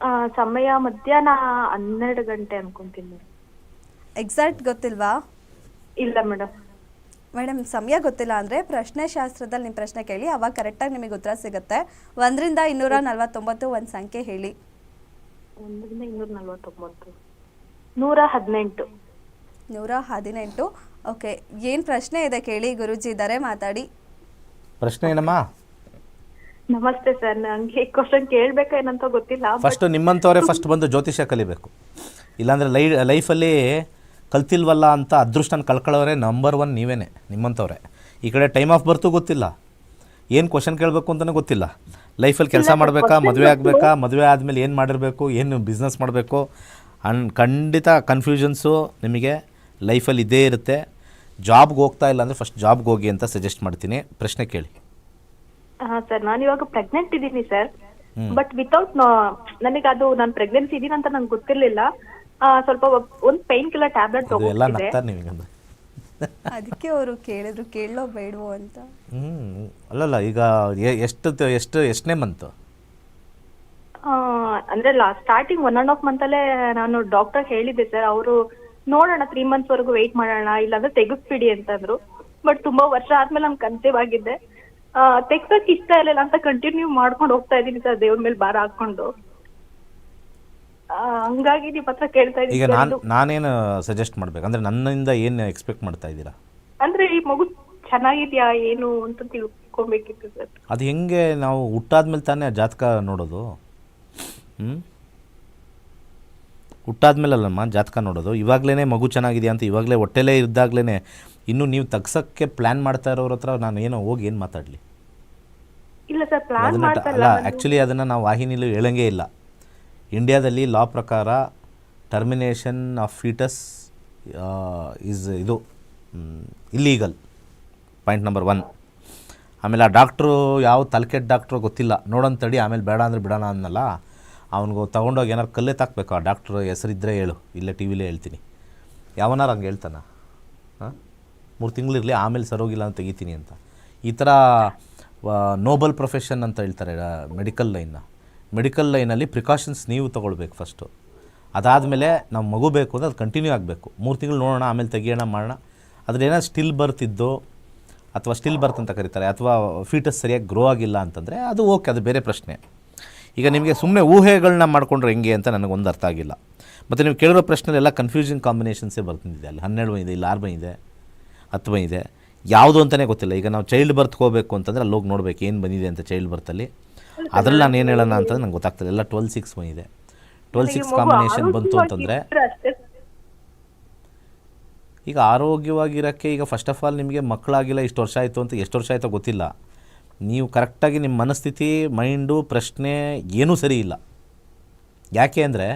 ಆ, ಸಮಯ ಮಧ್ಯಾಹ್ನ ಹನ್ನೆರಡು ಗಂಟೆ ಅನ್ಕೊಂತೀನಿ. ಮೇಡಮ್ ಎಕ್ಸಾಕ್ಟ್ ಗೊತ್ತಿಲ್ವಾ? ಇಲ್ಲ ಮೇಡಮ್ ಮೇಡಮ್ ಸಮಯ ಗೊತ್ತಿಲ್ಲ ಅಂದ್ರೆ ಪ್ರಶ್ನೆ ಶಾಸ್ತ್ರದಲ್ಲಿ ನಿಮ್ಮ ಪ್ರಶ್ನೆ ಕೇಳಿ ಅವಾಗ ಕರೆಕ್ಟಾಗಿ ನಿಮಗೆ ಉತ್ತರ ಸಿಗುತ್ತೆ. ಒಂದರಿಂದ ಇನ್ನೂರ ನಲ್ವತ್ತೊಂಬತ್ತು ಒಂದು ಸಂಖ್ಯೆ ಹೇಳಿ. ಒಂದರಿಂದ ಇನ್ನೂರ ನಲ್ವತ್ತೊಂಬತ್ತು. ನೂರ ಹದಿನೆಂಟು. ನೂರ ಹದಿನೆಂಟು. ಓಕೆ ಏನು ಪ್ರಶ್ನೆ ಇದೆ ಕೇಳಿ ಗುರೂಜಿ ಇದ್ದಾರೆ ಮಾತಾಡಿ. ಪ್ರಶ್ನೆ ಏನಮ್ಮ? ನಮಸ್ತೆ ಸರ್ ನಂಗೆ ಕ್ವಶನ್ ಕೇಳ್ಬೇಕಾ ಏನಂತ ಗೊತ್ತಿಲ್ಲ ಫಸ್ಟ್ ನಿಮ್ಮಂತವರೇ ಫಸ್ಟ್ ಬಂದು ಜ್ಯೋತಿಷ್ಯ ಕಲಿಬೇಕು. ಇಲ್ಲಾಂದರೆ ಲೈ ಲೈಫಲ್ಲಿ ಕಲ್ತಿಲ್ವಲ್ಲ ಅಂತ ಅದೃಷ್ಟನ ಕಳ್ಕೊಳ್ಳೋರೆ ನಂಬರ್ ಒನ್ ನೀವೇನೆ ನಿಮ್ಮಂಥವ್ರೆ ಈ ಕಡೆ ಟೈಮ್ ಆಫ್ ಬರ್ತು ಗೊತ್ತಿಲ್ಲ. ಏನು ಕ್ವಶನ್ ಕೇಳಬೇಕು ಅಂತಲೂ ಗೊತ್ತಿಲ್ಲ. ಲೈಫಲ್ಲಿ ಕೆಲಸ ಮಾಡಬೇಕಾ ಮದುವೆ ಆಗಬೇಕಾ ಮದುವೆ ಆದಮೇಲೆ ಏನು ಮಾಡಿರಬೇಕು ಏನು ಬಿಸ್ನೆಸ್ ಮಾಡಬೇಕು ಅಂಡ್ ಖಂಡಿತ ಕನ್ಫ್ಯೂಷನ್ಸು ನಿಮಗೆ ಲೈಫಲ್ಲಿ ಇದೇ ಇರುತ್ತೆ. ಜಾಬ್ಗೆ ಹೋಗ್ತಾ ಇಲ್ಲ ಅಂದರೆ ಫಸ್ಟ್ ಜಾಬ್ಗೆ ಹೋಗಿ ಅಂತ ಸಜೆಸ್ಟ್ ಮಾಡ್ತೀನಿ. ಪ್ರಶ್ನೆ ಕೇಳಿ. ಹಾ ಸರ್. ನಾನು ಇವಾಗ ಪ್ರೆಗ್ನೆಂಟ್ ಇದ್ದೀನಿ ಸರ್. ಬಟ್ ವಿತೌಟ್ ನನಗೆ ಅದು ನಾನು ಪ್ರೆಗ್ನೆನ್ಸಿ ಇದೀನಿ ಅಂತ ನಂಗೆ ಗೊತ್ತಿರ್ಲಿಲ್ಲ. ಆ, ಸ್ವಲ್ಪ ಒಂದು ಪೈನ್ ಕಿಲ್ಲರ್ ಟ್ಯಾಬ್ಲೆಟ್ ಅದು ಎಲ್ಲ ತಗೋತಿದ್ದೆ ನಗ್ತಾರೆ ಅದಕ್ಕೆ ಅವರು ಕೇಳಿದ್ರು ಕೇಳೋ ಬೇಡವೋ ಅಂತ. ಹ್ಞೂ ಅಲ್ಲಲ್ಲ ಈಗ ಎ- ಎಷ್ಟು ತ- ಎಷ್ಟು ಎಷ್ಟನೇ ಮಂತು ಆ, ಅಂದ್ರೆ starting one and half month ಅಲ್ಲೇ ನಾನು ಡಾಕ್ಟರ್ ಹೇಳಿದ್ದೆ ಸರ್. ಅವರು ನೋಡೋಣ ತ್ರೀ ಮಂತ್ಸ್ ವರೆಗೂ ವೆಯ್ಟ್ ಮಾಡೋಣ ಇಲ್ಲಾಂದ್ರೆ ತೆಗಿಸ್ಬಿಡಿ ಅಂತಂದ್ರು. ಬಟ್ ತುಂಬಾ ವರ್ಷ ಆದ್ಮೇಲೆ ನಾನು ಕನ್ಸೀವ್ ಆಗಿದ್ದೆ. ತೆಗ್ಸಕ್ ಇಷ್ಟ ಇರಲಿಲ್ಲ ಅಂತ ಕಂಟಿನ್ಯೂ ಮಾಡ್ಕೊಂಡು ಹೋಗ್ತಾ ಇದೀನಿ ಸರ್ ದೇವ್ರ ಮೇಲೆ ಭಾರ ಹಾಕೊಂಡು ಆ, ಹಂಗಾಗಿ ನಿಮ್ ಹತ್ರ ಕೇಳ್ತಾ ಈಗ ಇದೀನಿ ನಾನು ನಾನೇನು ಸಜೆಸ್ಟ್ ಮಾಡ್ಬೇಕು? ಅಂದ್ರೆ ನನ್ನಿಂದ ಏನು ಎಕ್ಸ್ಪೆಕ್ಟ್ ಮಾಡ್ತಾ ಇದ್ದೀರಾ? ಅಂದ್ರೆ ಈ ಮಗು ಚೆನ್ನಾಗಿದ್ಯಾ ಏನು ಅಂತ ತಿಳ್ಕೊಬೇಕಿತ್ತು ಸರ್. ಅದು ಹೆಂಗೆ ನಾವು ಹುಟ್ಟಾದ್ಮೇಲೆ ತಾನೇ ಜಾತಕ ನೋಡೋದು? ಹ್ಞೂ ಹುಟ್ಟಾದ್ಮೇಲೆ ಅಲ್ಲಮ್ಮ ಜಾತಕ ನೋಡೋದು? ಇವಾಗಲೇ ಮಗು ಚೆನ್ನಾಗಿದೆಯಾ ಅಂತ ಇವಾಗಲೇ ಹೊಟ್ಟೆಲೇ ಇದ್ದಾಗಲೇ ಇನ್ನೂ ನೀವು ತಗ್ಸಕ್ಕೆ ಪ್ಲಾನ್ ಮಾಡ್ತಾ ಇರೋರ ಹತ್ರ ನಾನು ಏನೋ ಹೋಗಿ ಏನು ಮಾತಾಡಲಿ? ಇಲ್ಲ ಸರ್ ಪ್ಲಾನ್ ಅದನ್ನ ಟ- ಮಾಡ್ತಾ ಅಲ್ಲ ಇಲ್ಲ ಆ್ಯಕ್ಚುಲಿ ಅದನ್ನು ನಾವು ವಾಹಿನಿಲೂ ಹೇಳಂಗೇ ಇಲ್ಲ. ಇಂಡಿಯಾದಲ್ಲಿ ಲಾ ಪ್ರಕಾರ ಟರ್ಮಿನೇಷನ್ ಆಫ್ ಫೀಟಸ್ ಈಸ್ ಇದು ಇಲ್ಲೀಗಲ್ ಪಾಯಿಂಟ್ ನಂಬರ್ ಒನ್ ಆಮೇಲೆ ಆ ಡಾಕ್ಟ್ರು ಯಾವ ತಲೆಕೆಟ್ಟ ಡಾಕ್ಟ್ರು ಗೊತ್ತಿಲ್ಲ. ನೋಡೋಣ ತಡಿ ಆಮೇಲೆ ಬೇಡ ಅಂದರೆ ಬಿಡೋಣ ಅನ್ನಲ್ಲ. ಅವನಿಗೆ ತೊಗೊಂಡೋಗಿ ಏನಾರು ಕಲ್ಲೇ ತಾಕ್ಬೇಕು. ಆ ಡಾಕ್ಟ್ರ್ ಹೆಸರಿದ್ದರೆ ಹೇಳು. ಇಲ್ಲೇ ಟಿ ವಿಲೇ ಹೇಳ್ತೀನಿ. ಯಾವನಾರು ಹಂಗೆ ಹೇಳ್ತಾನ? ಹಾಂ? ಮೂರು ತಿಂಗಳಿರಲಿ ಆಮೇಲೆ ಸರೋಗಿಲ್ಲ ಅಂತ ತೆಗಿತೀನಿ ಅಂತ. ಈ ಥರ ನೋಬಲ್ ಪ್ರೊಫೆಷನ್ ಅಂತ ಹೇಳ್ತಾರೆ ಮೆಡಿಕಲ್ ಲೈನ್ನ ಮೆಡಿಕಲ್ ಲೈನಲ್ಲಿ ಪ್ರಿಕಾಷನ್ಸ್ ನೀವು ತೊಗೊಳ್ಬೇಕು ಫಸ್ಟು ಅದಾದಮೇಲೆ ನಮ್ಮ ಮಗು ಬೇಕು ಅಂದರೆ ಅದು ಕಂಟಿನ್ಯೂ ಆಗಬೇಕು. ಮೂರು ತಿಂಗಳು ನೋಡೋಣ, ಆಮೇಲೆ ತೆಗಿಯೋಣ, ಮಾಡೋಣ. ಅದ್ರೇನೋ ಸ್ಟಿಲ್ ಬರ್ತ್ ಇದ್ದು, ಅಥವಾ ಸ್ಟಿಲ್ ಬರ್ತ್ ಅಂತ ಕರೀತಾರೆ, ಅಥವಾ ಫೀಟಸ್ ಸರಿಯಾಗಿ ಗ್ರೋ ಆಗಿಲ್ಲ ಅಂತಂದರೆ ಅದು ಓಕೆ ಅದು ಬೇರೆ ಪ್ರಶ್ನೆ. ಈಗ ನಿಮಗೆ ಸುಮ್ಮನೆ ಊಹೆಗಳನ್ನ ಮಾಡ್ಕೊಂಡ್ರೆ ಹೆಂಗೆ ಅಂತ ನನಗೊಂದು ಅರ್ಥ ಆಗಿಲ್ಲ. ಮತ್ತು ನೀವು ಕೇಳಿರೋ ಪ್ರಶ್ನೆಲೆಲ್ಲ ಕನ್ಫ್ಯೂಷನ್ ಕಾಂಬಿನೇಷನ್ಸೇ ಬರ್ತಿದೆ ಅಲ್ಲಿ. ಹನ್ನೆರಡು ಇದೆ, ಇಲ್ಲಿ ಆರು ಬಂದಿದೆ ಹತ್ತು ಇದೆ. ಯಾವುದು ಅಂತಲೇ ಗೊತ್ತಿಲ್ಲ. ಈಗ ನಾವು ಚೈಲ್ಡ್ ಬರ್ತ್ ಹೋಗಬೇಕು ಅಂತಂದರೆ ಅಲ್ಲಿ ಹೋಗಿ ನೋಡಬೇಕು ಏನು ಬಂದಿದೆ ಅಂತ ಚೈಲ್ಡ್ ಬರ್ತಲ್ಲಿ ಅದರಲ್ಲಿ ನಾನು ಏನು ಹೇಳೋಣ ಅಂತಂದ್ರೆ ನಂಗೆ ಗೊತ್ತಾಗ್ತದೆ ಎಲ್ಲ ಟ್ವೆಲ್ ಸಿಕ್ಸ್ ಬಂದಿದೆ. ಟ್ವೆಲ್ ಸಿಕ್ಸ್ ಕಾಂಬಿನೇಷನ್ ಬಂತು ಅಂತಂದರೆ ಈಗ ಆರೋಗ್ಯವಾಗಿರೋಕ್ಕೆ ಈಗ ಫಸ್ಟ್ ಆಫ್ ಆಲ್ ನಿಮಗೆ ಮಕ್ಕಳಾಗಿಲ್ಲ ಇಷ್ಟು ವರ್ಷ ಆಯಿತು ಅಂತ ಎಷ್ಟು ವರ್ಷ ಆಯಿತೋ ಗೊತ್ತಿಲ್ಲ. ನೀವು ಕರೆಕ್ಟಾಗಿ ನಿಮ್ಮ ಮನಸ್ಥಿತಿ ಮೈಂಡು ಪ್ರಶ್ನೆ ಏನೂ ಸರಿ ಇಲ್ಲ. ಯಾಕೆ ಅಂದರೆ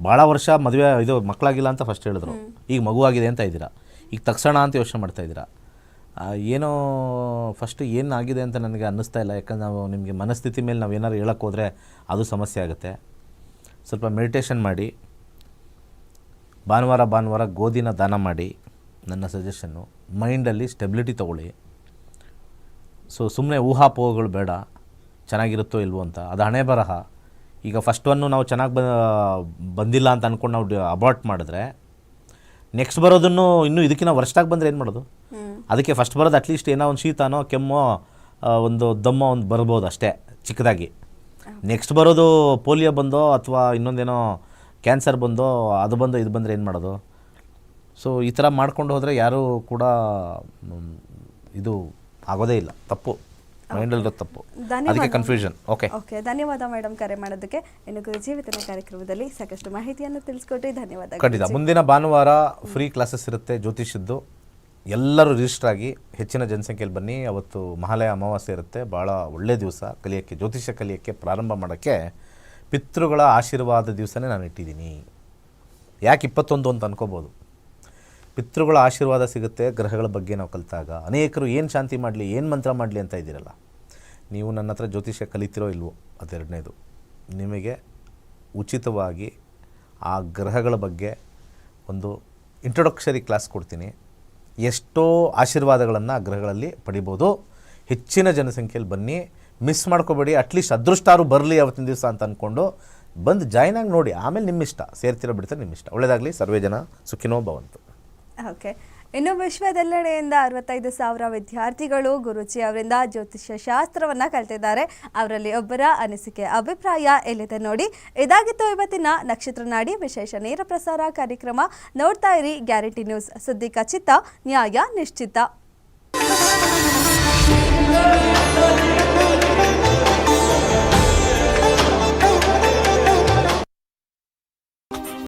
ಭಾಳ ವರ್ಷ ಮದುವೆ ಇದು ಮಕ್ಕಳಾಗಿಲ್ಲ ಅಂತ ಫಸ್ಟ್ ಹೇಳಿದ್ರು. ಈಗ ಮಗುವಾಗಿದೆ ಅಂತ ಇದ್ದೀರಾ. ಈಗ ತಕ್ಷಣ ಅಂತ ಯೋಚನೆ ಮಾಡ್ತಾ ಇದ್ದೀರಾ? ಏನೋ ಫಸ್ಟ್ ಏನು ಆಗಿದೆ ಅಂತ ನನಗೆ ಅನ್ನಿಸ್ತಾ ಇಲ್ಲ. ಯಾಕಂದ್ರೆ ನಾವು ನಿಮಗೆ ಮನಸ್ಥಿತಿ ಮೇಲೆ ನಾವು ಏನಾದ್ರು ಹೇಳಕ್ಕೆ ಹೋದರೆ ಅದು ಸಮಸ್ಯೆ ಆಗುತ್ತೆ. ಸ್ವಲ್ಪ ಮೆಡಿಟೇಷನ್ ಮಾಡಿ. ಭಾನುವಾರ ಭಾನುವಾರ ಗೋಧಿನ ದಾನ ಮಾಡಿ. ನನ್ನ ಸಜೆಷನ್ನು ಮೈಂಡಲ್ಲಿ ಸ್ಟೆಬಿಲಿಟಿ ತೊಗೊಳ್ಳಿ. ಸೊ ಸುಮ್ಮನೆ ಊಹಾಪೋಹಗಳು ಬೇಡ. ಚೆನ್ನಾಗಿರುತ್ತೋ ಇಲ್ವೋ ಅಂತ. ಅದು ಹಣೆ ಬರಹ. ಈಗ ಫಸ್ಟ್ ಒನ್ನು ನಾವು ಚೆನ್ನಾಗಿ ಬಂದಿಲ್ಲ ಅಂತ ಅಂದ್ಕೊಂಡು ನಾವು ಅಬಾರ್ಟ್ ಮಾಡಿದ್ರೆ ನೆಕ್ಸ್ಟ್ ಬರೋದನ್ನು ಇನ್ನೂ ಇದಕ್ಕಿಂತ ವರ್ಷದಾಗ ಬಂದರೆ ಏನು ಮಾಡೋದು? ಅದಕ್ಕೆ ಫಸ್ಟ್ ಬರೋದು ಅಟ್ಲೀಸ್ಟ್ ಏನೋ ಒಂದು ಶೀತನೋ ಕೆಮ್ಮೋ ಒಂದು ದಮ್ಮೋ ಒಂದು ಬರ್ಬೋದು ಅಷ್ಟೇ ಚಿಕ್ಕದಾಗಿ. ನೆಕ್ಸ್ಟ್ ಬರೋದು ಪೋಲಿಯೋ ಬಂದೋ ಅಥವಾ ಇನ್ನೊಂದೇನೋ ಕ್ಯಾನ್ಸರ್ ಬಂದೋ ಅದು ಬಂದೋ ಇದು ಬಂದರೆ ಏನು ಮಾಡೋದು? ಸೊ ಈ ಥರ ಮಾಡ್ಕೊಂಡು ಹೋದರೆ ಯಾರೂ ಕೂಡ ಇದು ಆಗೋದೇ ಇಲ್ಲ ತಪ್ಪು. ಮೈಂಡಲ್ಲಿರೋ ತಪ್ಪು. ಅದಕ್ಕೆ ಕನ್ಫ್ಯೂಷನ್ ಓಕೆ ಓಕೆ ಧನ್ಯವಾದ ಮೇಡಮ್ ಕರೆ ಮಾಡೋದಕ್ಕೆ. ಇನ್ನು ಗುರುಜಿ ಇವತ್ತಿನ ಕಾರ್ಯಕ್ರಮದಲ್ಲಿ ಸಾಕಷ್ಟು ಮಾಹಿತಿಯನ್ನು ತಿಳಿಸ್ಕೊಟ್ರಿ ಧನ್ಯವಾದ ಖಂಡಿತ. ಮುಂದಿನ ಭಾನುವಾರ ಫ್ರೀ ಕ್ಲಾಸಸ್ ಇರುತ್ತೆ ಜ್ಯೋತಿಷದ್ದು ಎಲ್ಲರೂ ರಿಜಿಸ್ಟರ್ ಆಗಿ ಹೆಚ್ಚಿನ ಜನಸಂಖ್ಯೆಯಲ್ಲಿ ಬನ್ನಿ. ಅವತ್ತು ಮಹಾಲಯ ಅಮಾವಾಸ್ಯೆ ಇರುತ್ತೆ. ಭಾಳ ಒಳ್ಳೆ ದಿವಸ. ಕಲಿಯೋಕ್ಕೆ ಜ್ಯೋತಿಷ್ಯ ಕಲಿಯೋಕ್ಕೆ ಪ್ರಾರಂಭ ಮಾಡೋಕ್ಕೆ ಪಿತೃಗಳ ಆಶೀರ್ವಾದ ದಿವಸನೇ ನಾನು ಇಟ್ಟಿದ್ದೀನಿ ಯಾಕೆ ಇಪ್ಪತ್ತೊಂದು ಅಂತ ಅನ್ಕೋಬೋದು? ಪಿತೃಗಳ ಆಶೀರ್ವಾದ ಸಿಗುತ್ತೆ, ಗ್ರಹಗಳ ಬಗ್ಗೆ ನಾವು ಕಲಿತಾಗ. ಅನೇಕರು ಏನು ಶಾಂತಿ ಮಾಡಲಿ, ಏನು ಮಂತ್ರ ಮಾಡಲಿ ಅಂತ ಇದ್ದೀರಲ್ಲ, ನೀವು ನನ್ನ ಹತ್ರ ಜ್ಯೋತಿಷ್ಯ ಕಲಿತಿರೋ ಇಲ್ವೋ ಅದೆರಡನೇದು. ನಿಮಗೆ ಉಚಿತವಾಗಿ ಆ ಗ್ರಹಗಳ ಬಗ್ಗೆ ಒಂದು ಇಂಟ್ರೊಡಕ್ಷರಿ ಕ್ಲಾಸ್ ಕೊಡ್ತೀನಿ. ಎಷ್ಟೋ ಆಶೀರ್ವಾದಗಳನ್ನು ಆ ಗ್ರಹಗಳಲ್ಲಿ ಪಡಿಬೋದು. ಹೆಚ್ಚಿನ ಜನಸಂಖ್ಯೆಯಲ್ಲಿ ಬನ್ನಿ. ಮಿಸ್ ಮಾಡ್ಕೋಬೇಡಿ. ಅಟ್ಲೀಸ್ಟ್ ಅದೃಷ್ಟಾರು ಬರಲಿ ಅವತ್ತಿನ ದಿವಸ ಅಂತ ಅಂದ್ಕೊಂಡು ಬಂದು ಜಾಯ್ನ್ ಆಗಿ ನೋಡಿ. ಆಮೇಲೆ ನಿಮ್ಮ ಇಷ್ಟ ಸೇರ್ತಿರೋ ಬಿಡ್ತಾರೆ ನಿಮ್ಮ ಇಷ್ಟ ಒಳ್ಳೆಯದಾಗಲಿ ಸರ್ವೇ ಜನ ಸುಖಿನೋ ಭವಂತು. ಓಕೆ ಇನ್ನು ವಿಶ್ವದೆಲ್ಲೆಡೆಯಿಂದ ಅರವತ್ತೈದು ಸಾವಿರ ವಿದ್ಯಾರ್ಥಿಗಳು ಗುರುಜಿ ಅವರಿಂದ ಜ್ಯೋತಿಷ್ಯ ಶಾಸ್ತ್ರವನ್ನು ಕಲಿತಿದ್ದಾರೆ. ಅವರಲ್ಲಿ ಒಬ್ಬರ ಅನಿಸಿಕೆ, ಅಭಿಪ್ರಾಯ ಎಲ್ಲಿದೆ ನೋಡಿ. ಇದಾಗಿತ್ತು ಇವತ್ತಿನ ನಕ್ಷತ್ರ ನಾಡಿ ವಿಶೇಷ ನೇರ ಪ್ರಸಾರ ಕಾರ್ಯಕ್ರಮ. ನೋಡ್ತಾ ಇರಿ ಗ್ಯಾರಂಟಿ ನ್ಯೂಸ್. ಸುದ್ದಿ ಖಚಿತ, ನ್ಯಾಯ ನಿಶ್ಚಿತ.